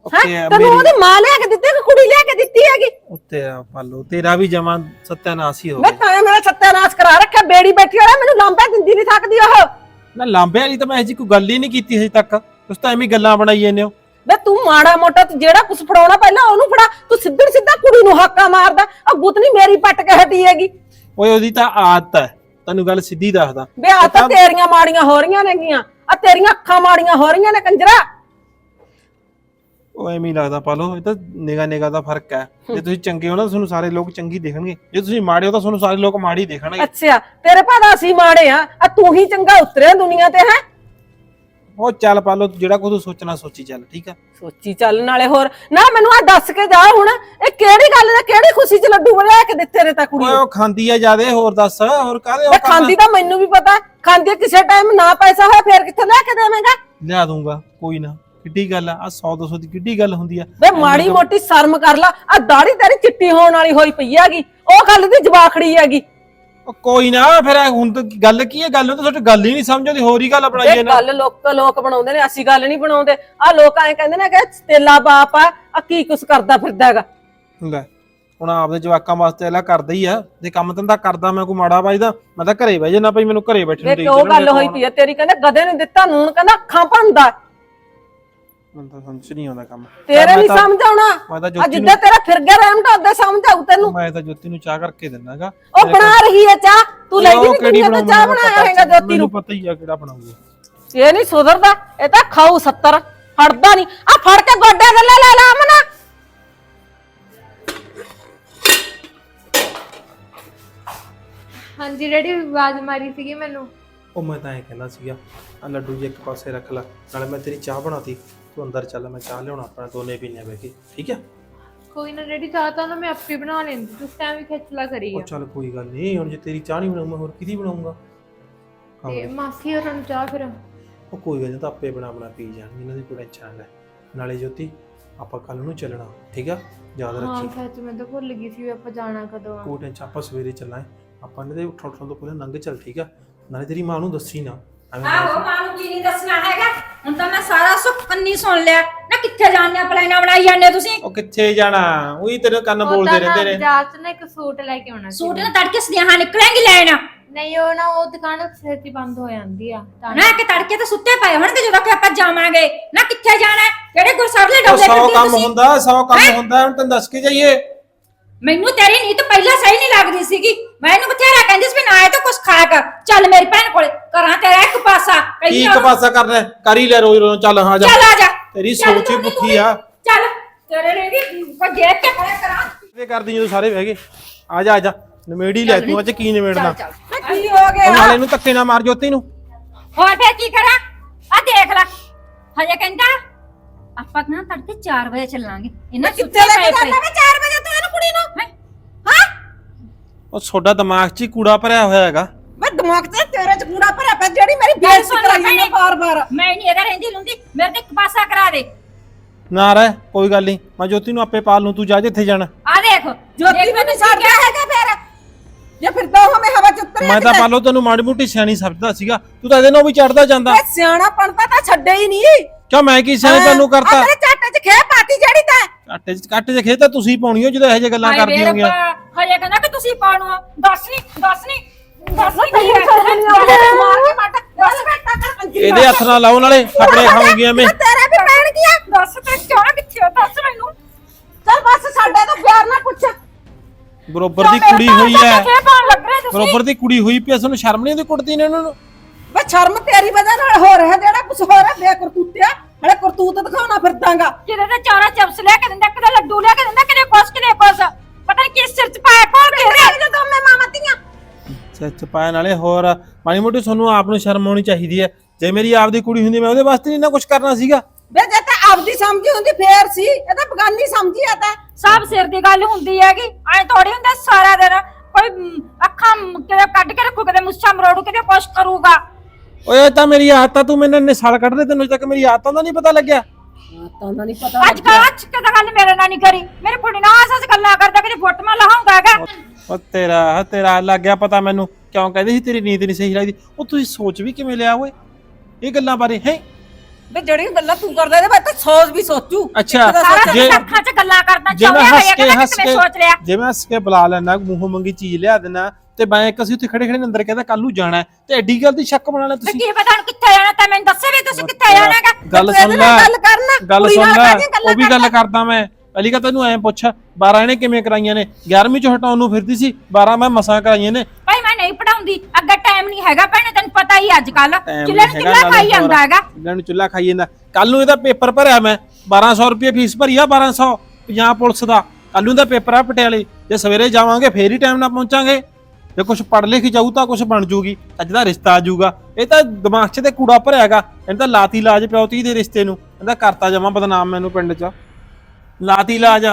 ਉੱਤੇ ਹੈ? ਆ ਤੈਨੂੰ ਮੇਰੀ ਉਹਦੀ ਮਾਂ ਲਿਆ ਕੇ ਦਿੱਤੀ ਕਿ ਕੁੜੀ ਲਿਆ ਕੇ ਦਿੱਤੀ ਹੈਗੀ? ਉੱਤੇ ਆ ਪਾਲੋ ਤੇਰਾ ਵੀ ਜਮਾ ਸੱਤਿਆਨਾਸ਼ ਹੀ ਹੋ ਮੈਂ ਗਿਆ ਤਾਂ ਮੇਰਾ ਸੱਤਿਆਨਾਸ਼ ਕਰਾ ਰੱਖਿਆ ਬੇੜੀ ਬੈਠੀ ਵਾਲਾ ਮੈਨੂੰ ਲਾਂਬਾ ਦਿੰਦੀ ਨਹੀਂ ਥੱਕਦੀ ਉਹ। ਨਾ ਲਾਂਬੇ ਵਾਲੀ ਤਾਂ ਮੈਂ ਇਹ ਜੀ ਕੋਈ ਗੱਲ ਹੀ ਨਹੀਂ ਕੀਤੀ ਹਜੇ ਤੱਕ। ਤੁਸੀਂ ਤਾਂ ਐਵੇਂ ਹੀ ਗੱਲਾਂ ਬਣਾਈ ਜਾਂਦੇ ਹੋ। ਵੇ ਤੂੰ ਮਾੜਾ ਮੋਟਾ ਤੂੰ ਜਿਹੜਾ ਕੁਝ ਫੜਾਉਣਾ ਪਹਿਲਾਂ ਉਹਨੂੰ ਫੜਾ। ਤੂੰ ਸਿੱਧੜ ਸਿੱਧਾ ਕੁੜੀ ਨੂੰ ਹਾਕਾ ਮਾਰਦਾ। ਆ ਗੁੱਤਨੀ ਮੇਰੀ ਪੱਟ ਕੇ ਹਟੀ ਹੈਗੀ। ਓਏ ਉਹਦੀ ਤਾਂ ਆਦਤ ਹੈ। ਤੈਨੂੰ ਗੱਲ ਸਿੱਧੀ ਦੱਸਦਾ। ਵੇ ਆ ਤਾਂ ਤੇਰੀਆਂ ਮਾੜੀਆਂ ਹੋ ਰਹੀਆਂ ਨੇਗੀਆਂ। ਆ ਤੇਰੀਆਂ ਅੱਖਾਂ ਮਾੜੀਆਂ ਹੋ ਰਹੀਆਂ ਨੇ ਕੰਜਰਾ। ਉਹ ਐਵੇਂ ਹੀ ਲੱਗਦਾ ਪਾਲੋ ਇਹ ਤਾਂ ਨਿਗਾ ਨਿਗਾ ਦਾ ਫ਼ਰਕ ਹੈ। ਜੇ ਤੁਸੀਂ ਚੰਗੇ ਹੋ ਨਾ ਤੁਹਾਨੂੰ ਸਾਰੇ ਲੋਕ ਚੰਗੀ ਦੇਖਣਗੇ। ਜੇ ਤੁਸੀਂ ਮਾੜੇ ਹੋ ਤਾਂ ਤੁਹਾਨੂੰ ਸਾਰੇ ਲੋਕ ਮਾੜੀ ਦੇਖਣਗੇ। ਅੱਛਾ ਤੇਰੇ ਭਾਦਾ ਅਸੀਂ ਮਾੜੇ ਆ ਆ ਤੂੰ ਹੀ ਚੰਗਾ ਉਤਰਿਆ ਦੁਨੀਆ ਤੇ ਹੈ? ਉਹ ਚੱਲ ਪਾਲੋ ਜਿਹੜਾ ਕੁਝ ਤੂੰ ਸੋਚਣਾ ਸੋਚੀ ਚੱਲ ਠੀਕ ਆ ਸੋਚੀ ਚੱਲਣ ਵਾਲੇ ਹੋਰ। ਨਾ ਮੈਨੂੰ ਆ ਦੱਸ ਕੇ ਜਾ ਹੁਣ ਇਹ ਕਿਹੜੀ ਗੱਲ ਦਾ ਕਿਹੜੀ ਖੁਸ਼ੀ ਚ ਲੱਡੂ ਬਣਾ ਕੇ ਦਿੱਤੇ ਨੇ ਤਾਂ ਕੁੜੀ ਓਏ ਨੂੰ? ਉਹ ਖਾਂਦੀ ਆ ਜਿਆਦੇ ਹੋਰ ਦੱਸ ਹੋਰ ਕਾਹਦੇ ਵੇ ਖਾਂਦੀ? ਤਾਂ ਮੈਨੂੰ ਵੀ ਪਤਾ ਖਾਂਦੀ ਕਿਸੇ ਟਾਈਮ ਨਾ ਪੈਸਾ ਹੋਇਆ ਫੇਰ ਕਿੱਥੋਂ ਲੈ ਕੇ ਦੇਵੇਂਗਾ? ਲਿਆ ਦੂੰਗਾ ਕੋਈ ਨਾ। ਕਿੱਡੀ ਗੱਲ ਆ 100 200 ਦੀ ਕਿੱਡੀ ਗੱਲ ਹੁੰਦੀ ਆ। ਵੇ ਮਾੜੀ ਮੋਟੀ ਸ਼ਰਮ ਕਰ ਲਾ ਆ ਦਾੜੀ ਤੇਰੀ ਚਿੱਟੀ ਹੋਣ ਵਾਲੀ ਹੋਈ ਪਈ ਹੈਗੀ ਉਹ ਗੱਲ ਦੀ ਜਵਾਖੜੀ ਹੈਗੀ। ਉਹ ਕੋਈ ਨਾ ਫਿਰ ਇਹ ਹੁਣ ਤਾਂ ਗੱਲ ਕੀ ਹੈ ਗੱਲ ਨੂੰ ਤਾਂ ਤੁਹਾਡੀ ਗੱਲ ਹੀ ਨਹੀਂ ਸਮਝ ਆਉਂਦੀ ਹੋਰ ਹੀ ਗੱਲ ਬਣਾਈ ਇਹ ਜਾਂਦੇ ਗੱਲ ਲੋਕ ਲੋਕ ਬਣਾਉਂਦੇ ਨੇ ਅਸੀਂ ਗੱਲ ਨਹੀਂ ਬਣਾਉਂਦੇ। ਆ ਲੋਕ ਐਂ ਕਹਿੰਦੇ ਨੇ ਕਿ ਤੇਲਾ ਬਾਪ ਆ ਆ ਕੀ ਕੁਛ ਕਰਦਾ ਫਿਰਦਾ ਹੈਗਾ। ਲੈ ਹੁਣ ਆਪਦੇ ਜਵਾਕਾਂ ਵਾਸਤੇ ਇਹਲਾ ਕਰਦਾ ਹੀ ਆ ਜੇ ਕੰਮ ਧੰਦਾ ਕਰਦਾ ਮੈਂ ਕੋਈ ਮਾੜਾ ਵੱਜਦਾ ਮੈਂ ਤਾਂ ਘਰੇ ਬਹਿ ਜਾਣਾ ਭਈ ਮੈਨੂੰ ਘਰੇ ਬੈਠਣ ਵੇ ਦੇ ਕਿਉਂ ਗੱਲ ਹੋਈ ਪਈ ਆ? ਤੇਰੀ ਕਹਿੰਦੇ ਗਧੇ ਨੇ ਦਿੱਤਾ ਨੂਨ ਕਹਿੰਦਾ ਅੱਖਾਂ ਭੰਦਾ ਮੈਨੂੰ ਤਾਂ ਸਮਝ ਨਹੀਂ ਆਉਂਦਾ ਕੰਮ। ਤੇਰੇ ਮੈਂ ਨਹੀਂ ਤਾਂ- ਸਮਝ ਆਉਣਾ। ਮੈਂ ਤਾਂ ਆ ਜੋਤੀ ਜਿੱਦਾਂ ਨੂੰ ਤੇਰਾ ਫਿਰ ਗਿਆ ਰਹਿਮ ਤਾਂ ਉਦਾਂ ਸਮਝ ਆਊ ਤੈਨੂੰ। ਮੈਂ ਤਾਂ ਜੋਤੀ ਨੂੰ ਚਾਹ ਕਰਕੇ ਦਿੰਨਾਗਾ ਉਹ ਬਣਾ ਰਹੀ ਹੈ ਚਾਹ। ਤੂੰ ਲੈ ਨਹੀਂ ਦੁਨੀਆ ਤੇ ਚਾਹ ਬਣਾਇਆ ਹੈਗਾ ਜੋਤੀ ਮੈਨੂੰ ਨੂੰ। ਪਤਾ ਹੀ ਆ ਕਿਹੜਾ ਬਣਾਊਗਾ। ਇਹ ਨਹੀਂ ਸੁਧਰਦਾ ਇਹ ਤਾਂ ਖਾਊ 70 ਹਟਦਾ ਨਹੀਂ। ਆ ਫੜ ਕੇ ਗੋਡੇ ਥੱਲੇ ਲੈ ਲਾ ਮਨਾ ਹਾਂਜੀ ਡੈਡੀ ਆਵਾਜ਼ ਮਾਰੀ ਸੀਗੀ ਮੈਨੂੰ। ਉਹ ਮੈਂ ਤਾਂ ਐਂ ਕਹਿੰਦਾ ਸੀਗਾ ਆ ਲੱਡੂ ਜੇ ਇੱਕ ਪਾਸੇ ਰੱਖ ਲੈ ਨਾਲੇ ਮੈਂ ਤੇਰੀ ਚਾਹ ਬਣਾਤੀ। ਤੂੰ ਅੰਦਰ ਚੱਲ ਮੈਂ ਚਾਹ ਲਿਆਉਣਾ ਆਪਣਾ ਦੋਨੇ ਪੀਣੇ ਬਹਿ ਕੇ। ਠੀਕ ਆ? ਕੋਈ ਨਾ ਡੈਡੀ ਚਾਹ ਤਾਂ ਨਾ ਮੈਂ ਆਪੇ ਬਣਾ ਲੈਂਦੀ ਤੁਸੀਂ ਤਾਂ ਐਵੇਂ ਖੇਚਲਾ ਕਰੀ ਉਹ ਆ ਚੱਲ ਕੋਈ ਗੱਲ ਨਹੀਂ ਹੁਣ ਜੇ ਤੇਰੀ ਚਾਹ ਨਹੀਂ ਬਣਾਉਂਗਾ ਹੋਰ ਕਿਹਦੀ ਬਣਾਉਂਗਾ ਤੇ ਮਾਸੀ ਹੋਰਾਂ ਨੂੰ ਚਾਹ ਫਿਰ। ਉਹ ਕੋਈ ਗੱਲ ਨਹੀਂ ਤਾਂ ਆਪੇ ਬਣਾ ਬਣਾ ਪੀ ਜਾਣਗੇ ਇਹਨਾਂ ਦੀ ਕੋਈ ਟੈਨਸ਼ਨ ਨਾ ਲੈ। ਨਾਲੇ ਜੋਤੀ ਆਪਾਂ ਕੱਲ ਨੂੰ ਚੱਲਣਾ ਠੀਕ ਆ? ਯਾਦ ਹਾਂ ਰੱਖੀ। ਸੱਚ ਮੈਂ ਤਾਂ ਭੁੱਲ ਗਈ ਸੀ ਵੀ ਆਪਾਂ ਜਾਣਾ ਕਦੋਂ ਆ। ਕੋਈ ਟੈਨਸ਼ਨ ਆਪਾਂ ਸਵੇਰੇ ਚੱਲਾਂਗੇ ਆਪਾਂ ਨੇ ਤੇ ਉੱਠਣ ਉੱਠਣ ਤੋਂ ਪਹਿਲਾਂ ਲੰਘ ਚੱਲ ਠੀਕ ਆ? ਨਾਲੇ ਤੇਰੀ ਮਾਂ ਨੂੰ ਦੱਸੀ ਨਾ। ਆਹੋ ਮਾਂ ਨੂੰ ਕੀ ਨਹੀਂ ਦੱਸਣਾ ਹੈਗਾ? ਹੁਣ ਤਾਂ ਮੈਂ ਸਾਰਾ ਸੁੱਖ ਕੰਨੀ ਸੁਣ ਲਿਆ। ਨਾ ਕਿੱਥੇ ਜਾਂਦੇ ਪਲਾਈਆਂ ਬਣਾਈ ਜਾਂਦੇ ਤੁਸੀਂ? ਉਹ ਕਿੱਥੇ ਜਾਣਾ? ਉਹੀ ਤੇਰੇ ਕੰਨ ਉਹ ਬੋਲਦੇ ਤਾਂ ਰਹਿੰਦੇ ਨਾ ਨੇ। ਬਾਜ਼ਾਰ ਚ ਨਾ ਇੱਕ ਸੂਟ ਲੈ ਕੇ ਆਉਣਾ ਸੀ ਸੂਟ ਨਾ ਤੜਕੇ ਸਦਿਆਹਾਂ ਨਿਕਲਾਂਗੀ ਲੈਣ। ਨਹੀਂ ਉਹ ਨਾ ਉਹ ਦੁਕਾਨ ਛੇਤੀ ਬੰਦ ਹੋ ਜਾਂਦੀ ਆ। ਤਾਂ ਨਾ ਕਿ ਤੜਕੇ ਤੇ ਸੁੱਤੇ ਪਏ ਹੋਣਗੇ ਜਦੋਂ ਕਿ ਆਪਾਂ ਜਾਵਾਂਗੇ। ਨਾ ਕਿੱਥੇ ਜਾਣਾ? ਹੈ? ਕਿਹੜੇ ਗੁਰਸਾਹਿਬ ਦੇ ਉਹ ਡੋਲੇ ਸੌ ਫਿਰਦੇ ਕੰਮ ਤੁਸੀਂ? ਹੁੰਦਾ ਸੌ ਕੰਮ ਹੁੰਦਾ ਹੁਣ ਤੈਨੂੰ ਦੱਸ ਕੇ ਜਾਈਏ। ਮੈਨੂੰ ਤੇਰੀ ਨੀਤ ਪਹਿਲਾਂ ਸਹੀ ਨਹੀਂ ਲੱਗਦੀ ਸੀਗੀ। ਮੈਂ ਇਹਨੂੰ ਬਥੇਰਾ ਕਹਿੰਦੀ ਸੀ ਵੀ ਨਾ ਇਹ ਤਾਂ ਕੁਛ ਖਾਇਆ ਕਰ। ਚੱਲ ਮੇਰੀ ਭੈਣ ਕੋਲੇ ਕਰਾਂ ਤੇਰਾ ਇੱਕ ਪਾਸਾ। ਕੀ ਕਹਿੰਦੀ ਇੱਕ ਪਾਸਾ ਕਰਨਾ ਹੈ? ਕਰ ਹੀ ਲੈ ਰੋਜ਼ ਰੋਜ਼ ਚੱਲ ਹਾਂ ਜਾ। ਚੱਲ ਆ ਜਾ। ਤੇਰੀ ਚੱਲ ਸੋਚ ਹੀ ਤੂੰ ਵੀ, ਆ। ਚੱਲ ਤੇਰੇ ਲਈ ਵੀ ਕੋਈ ਦੇਖ ਕੇ ਖੜਾ ਕਰਾਂ। ਇਹ ਕਰਦੀ ਜਦੋਂ ਸਾਰੇ ਬਹਿ ਗਏ? ਆ ਜਾ ਆ ਜਾ। ਨਵੇੜੀ ਲੈ ਤੂੰ ਅੱਜ ਕੀ ਚੱਲ ਚੱਲ। ਕੀ ਹੋ ਉਹ ਗਿਆ ਨਾਲੇ ਨੂੰ ਧੱਕੇ ਨਾ ਮਾਰ ਜੋਤੀ ਨੂੰ। ਹੋਰ ਫੇਰ ਕੀ ਕਰਾਂ? ਆ ਦੇਖ ਲੈ। ਹਜੇ ਕਹਿੰਦਾ ਆਪਾਂ ਨਾ ਤੜਕੇ 4 ਵਜੇ ਚੱਲਾਂਗੇ। ਇਹਨਾਂ ਕਿੱਥੇ ਲੈ ਕੇ ਜਾਣਾ ਵੇ 4 ਵਜੇ? ਤੂੰ ਇਹਨੂੰ ਕੁੜੀ ਨੂੰ? ਹਾਂ? ਉਹ ਤੁਹਾਡਾ ਦਿਮਾਗ 'ਚ ਹੀ ਕੂੜਾ ਭਰਿਆ ਹੋਇਆ ਹੈਗਾ। ਮੈਂ ਦਿਮਾਗ ਤੇ ਤੇਰੇ ਚ ਕੂੜਾ ਭਰਿਆ ਪਿਆ ਜਿਹੜੀ ਮੇਰੀ ਗੱਲ ਬੇਇੱਜ਼ਤੀ ਕਰਾਈ ਨੇ। ਬਾਰ-ਬਾਰ ਮੈਂ ਨਹੀਂ ਇਹਦਾ ਰਹਿੰਦੀ ਲੁੰਦੀ ਮੇਰੇ ਤੇ ਇੱਕ ਪਾਸਾ ਕਰਾ ਦੇ। ਨਾ ਰਹਿ ਕੋਈ ਗੱਲ ਨਹੀਂ। ਮੈਂ ਜੋਤੀ ਨੂੰ ਆਪੇ ਪਾਲ ਲੂੰ ਤੂੰ ਜਾ ਜਿੱਥੇ ਜਾਣਾ। ਆ ਦੇਖ ਜੋਤੀ ਦੇਖ ਨੂੰ ਤੂੰ ਛੱਡਦਾ ਹੈਗਾ ਫੇਰ। ਜੇ ਫਿਰਦਾ ਉਹ ਮੈਂ ਹਵਾ ਚ ਉਤਰਿਆ ਮੈਂ ਤਾਂ ਪਾਲੋ ਤੈਨੂੰ ਮਾੜੀ ਮੋਟੀ ਸਿਆਣੀ ਸਮਝਦਾ ਸੀਗਾ। ਤੂੰ ਤਾਂ ਇਹਦੇ ਨਾਲ ਵੀ ਚੜਦਾ ਜਾਂਦਾ। ਇਹ ਸਿਆਣਾ ਪਣਤਾ ਤਾਂ ਛੱਡੇ ਹੀ ਨਹੀਂ। ਕਿਉਂ ਮੈਂ ਕੀ ਸਿਆਣੇ ਤੈਨੂੰ ਕਰਤਾ? ਮੇਰੇ ਚਾਟੇ ਚ ਖੇ ਪਾਤੀ ਜਿਹੜੀ ਤਾਂ। ਆਟੇ 'ਚ ਕੱਟ 'ਚ ਖੇਤਾ ਤੁਸੀਂ ਪਾਉਣੀ ਹੋ ਜਦੋਂ ਇਹੋ ਜਿਹੇ ਗੱਲਾਂ ਮੇਰੇ ਹੋਗੀਆਂ ਹਜੇ ਕਹਿੰਦਾ ਕਿ ਤੁਸੀਂ ਪਾਣੋ ਦੱਸ ਨਹੀਂ ਦੱਸ ਨਹੀਂ ਦੱਸ ਨਹੀਂ ਹੈ। ਇਹਦੇ ਹੱਥ ਨਾਲ ਲਾਓ ਨਾਲੇ ਕੱਪੜੇ ਖਾਉਂਗੀਆਂ ਮੈਂ। ਤੇਰੇ ਵੀ ਪੈਣ ਗਿਆ। ਦੱਸ ਤੇ ਚਾਹ ਕਿੱਥੇ ਆ ਦੱਸ ਮੈਨੂੰ। ਚਲ ਬਸ ਸਾਡੇ ਤੋਂ ਪਿਆਰ ਨਾ ਪੁੱਛ। ਬਰੋਬਰ ਦੀ ਕੁੜੀ ਹੋਈ ਐ ਕਿੱਥੇ ਪਾਣ ਲੱਗ ਰਹੇ ਤੁਸੀਂ? ਬਰੋਬਰ ਦੀ ਕੁੜੀ ਹੋਈ ਪਈ ਐ, ਤੁਹਾਨੂੰ ਸ਼ਰਮ ਨਹੀਂ ਆਉਂਦੀ ਕੁੱਟਦੀ ਨੇ ਉਹਨਾਂ ਨੂੰ? ਵੇ ਸ਼ਰਮ ਤੇਰੀ ਵਜ੍ਹਾ ਨਾਲ ਹੋ ਰਿਹਾ ਜਿਹੜਾ ਕੁਛ ਹੋ ਰਿਹਾ ਬੇਕਰਤੂਤਿਆ। ਹਲੇ ਕਰਤੂਤ ਦਿਖਾਉਣਾ ਫਿਰਦਾਗਾ। ਕਿਤੇ ਤੇ ਚਾਰਾ ਚਪਸ ਲੈ ਕੇ ਦਿੰਦਾ ਕਿਤੇ ਲੱਡੂ ਲੈ ਕੇ ਦਿੰਦਾ ਕਿਤੇ ਕੁਛ ਕਿਤੇ ਕੁਛ। ਪਤਾ ਨਹੀਂ ਕਿਸ ਸਿਰ ਚ ਪਾਇਆ ਦੇ ਰਿਹਾ ਜਦੋਂ ਮੈਂ ਮਾਮਾ ਤੀਆਂ ਸੱਚ ਪਾਇਆ ਨਾਲੇ ਹੋਰ ਮਾੜੀ ਮੋਟੀ ਤੁਹਾਨੂੰ ਆਪ ਨੂੰ ਸ਼ਰਮ ਆਉਣੀ ਚਾਹੀਦੀ ਐ ਜੇ ਮੇਰੀ ਆਪਦੀ ਕੁੜੀ ਹੁੰਦੀ ਮੈਂ ਉਹਦੇ ਵਾਸਤੇ ਨਹੀਂ ਨਾ ਕੁਝ ਕਰਨਾ ਸੀਗਾ। ਵੇ ਜੇ ਤਾਂ ਆਪਦੀ ਸਮਝੀ ਹੁੰਦੀ ਫੇਰ ਸੀ। ਇਹ ਤਾਂ ਬਗਾਨੀ ਸਮਝੀ ਆ ਤਾਂ। ਸਭ ਸਿਰ ਦੀ ਗੱਲ ਹੁੰਦੀ ਹੈਗੀ। ਐ ਥੋੜੀ ਹੁੰਦਾ ਸਾਰਾ ਦਿਨ ਕੋਈ ਅੱਖਾਂ ਮ, ਕਿਤੇ ਕੱਢ ਕੇ ਰੱਖੂ ਕਿਤੇ ਮੁੱਛਾਂ ਮਰੋੜੂ ਕਿਤੇ ਕੁਛ ਕਰੂਗਾ। ਓਏ ਇਹ ਤਾਂ ਮੇਰੀ ਆਦਤਾਂ ਤੂੰ ਮੈਨੂੰ ਇੰਨੇ ਸਾਲ ਕੱਢ ਰਹੇ ਤੈਨੂੰ ਅਜੇ ਤੱਕ ਮੇਰੀ ਆਦਤਾਂ ਦਾ ਨਹੀਂ ਪਤਾ ਲੱਗਿਆ। ਤਾਂ ਦਾ ਨਹੀਂ ਪਤਾ ਅੱਜ ਕੱਲ੍ਹ ਅੱਜ ਕਿਤੇ ਗੱਲ ਮੇਰੇ ਨਾਲ ਨਹੀਂ ਕਰੀ? ਮੇਰੇ ਕੁੜੀ ਨਾਲ ਆਸ ਆਸ ਗੱਲਾਂ ਕਰਦਾ ਕਿਤੇ ਫੋਟੋਆਂ ਲਹਾਉਂਦਾ ਹੈਗਾ। ਓ ਤੇਰਾ ਤੇਰਾ ਲੱਗ ਗਿਆ ਪਤਾ ਮੈਨੂੰ ਕਿਉਂ ਕਹਿੰਦੇ ਸੀ ਤੇਰੀ ਨੀਂਦ ਨਹੀਂ ਸਹੀ ਲੱਗਦੀ? ਉਹ ਤੁਸੀਂ ਸੋਚ ਵੀ ਕਿਵੇਂ ਲਿਆ ਓਏ? ਇਹ ਗੱਲਾਂ ਬਾਰੇ ਹੈ? ਵੇ ਜਿਹੜੀ ਗੱਲਾਂ ਤੂੰ ਕਰਦਾ ਇਹਦੇ ਬਾਰੇ ਤਾਂ ਸੋਚ ਵੀ ਸੋਚੂ। ਅੱਛਾ ਸਾਰਾ ਜੇ ਦਿਨ ਅੱਖਾਂ 'ਚ ਗੱਲਾਂ ਕਰਦਾ ਜੇ ਮੈਂ ਚੌੜਿਆ ਹੱਸ ਹੋਇਆ ਕੇ ਕਹਿੰਦਾ ਹੱਸ ਕਿਵੇਂ ਕੇ ਸੋਚ ਲਿਆ? ਜੇ ਮੈਂ ਹੱਸ ਕੇ ਬੁਲਾ ਲੈਣਾ ਮੂੰਹੋਂ ਮੰਗੀ ਚੀਜ਼ ਲਿਆ ਦੇਣਾ ਤੇ ਮੈਂ ਇੱਕ ਅਸੀਂ ਉੱਥੇ ਖੜੇ ਖੜੇ ਅੰਦਰ ਕਹਿੰਦਾ ਕੱਲ ਨੂੰ ਜਾਣਾ ਹੈ, ਤੇ ਐਡੀ ਗੱਲ ਦੀ ਸ਼ੱਕ ਬਣਾ ਲੈ ਵੀ ਤੁਸੀਂ। ਕੀ ਪਤਾ ਹੁਣ ਕਿੱਥੇ ਜਾਣਾ ਤਾਂ ਮੈਨੂੰ ਦੱਸੇ ਵੀ ਤੁਸੀਂ ਕਿੱਥੇ ਜਾਣਾ ਹੈਗਾ ਗੱਲ ਸੁਣ ਲੈ। ਗੱਲ ਕਰਨਾ ਗੱਲ ਕੁੜੀ ਸੁਣ ਨਾਲ ਲੈ ਕਾਹਦੀਆਂ ਉਹ ਵੀ ਗੱਲ ਕਰਦਾ ਮੈਂ। ਪਹਿਲੀ ਗੱਲ ਤੈਨੂੰ ਐਂ ਪੁੱਛ 12 ਇਹਨੇ ਕਿਵੇਂ ਕਰਾਈਆਂ ਨੇ? 11ਵੀਂ ਚ ਹਟਾਉਣ ਨੂੰ ਫਿਰਦੀ ਸੀ 12 ਮੈਂ ਮਸਾਂ ਕਰਾਈਆਂ ਨੇ। ਭਾਈ ਮੈਂ ਨਹੀਂ ਪੜਾਉਂਦੀ ਅੱਗੇ ਟਾਈਮ ਨਹੀਂ ਹੈਗਾ ਭੈਣੇ ਤੈਨੂੰ ਪਤਾ ਹੀ ਅੱਜ ਕੱਲ Time ਚੁੱਲ੍ਹੇ ਨੀ ਨੂੰ ਹੈਗਾ, ਚੁੱਲ੍ਹਾ ਖਾਈ ਨਾਲੇ ਜਾਂਦਾ ਹੈਗਾ। ਇਹਨਾਂ ਨੂੰ ਚੁੱਲਾ ਖਾਈ ਜਾਂਦਾ। ਕੱਲ ਨੂੰ ਇਹਦਾ ਪੇਪਰ ਭਰਿਆ ਮੈਂ 1200 ਰੁਪਏ ਫੀਸ ਭਰੀ ਆ 1200 ਪੰਜਾਬ ਪੁਲਿਸ ਦਾ। ਕੱਲ ਨੂੰ ਦਾ ਪੇਪਰ ਆ ਪਟਿਆਲੇ ਜੇ ਸਵੇਰੇ ਜਾਵਾਂਗੇ ਫੇਰ ਹੀ ਟਾਈਮ ਨਾਲ ਪਹੁੰਚਾਂਗੇ। ਜੇ ਕੁਝ ਪੜ ਲਿਖ ਜਾਊ ਤਾਂ ਕੁਝ ਬਣ ਜੂਗੀ ਅੱਜ ਦਾ ਰਿਸ਼ਤਾ ਆ ਜਾਊਗਾ। ਇਹ ਤਾਂ ਦਿਮਾਗ 'ਚ ਤੇ ਕੂੜਾ ਭਰਿਆਗਾ ਇਹਨੇ ਤਾਂ ਲਾਤੀ ਲਾਜ ਪਿਓਤੀ ਦੇ ਰਿਸ਼ਤੇ ਨੂੰ। ਇਹਦਾ ਕਰਤਾ ਜਮਾ ਬਦਨਾਮ ਮੈਨੂੰ ਪਿੰਡ 'ਚ। ਲਾਤੀ ਲਾਜ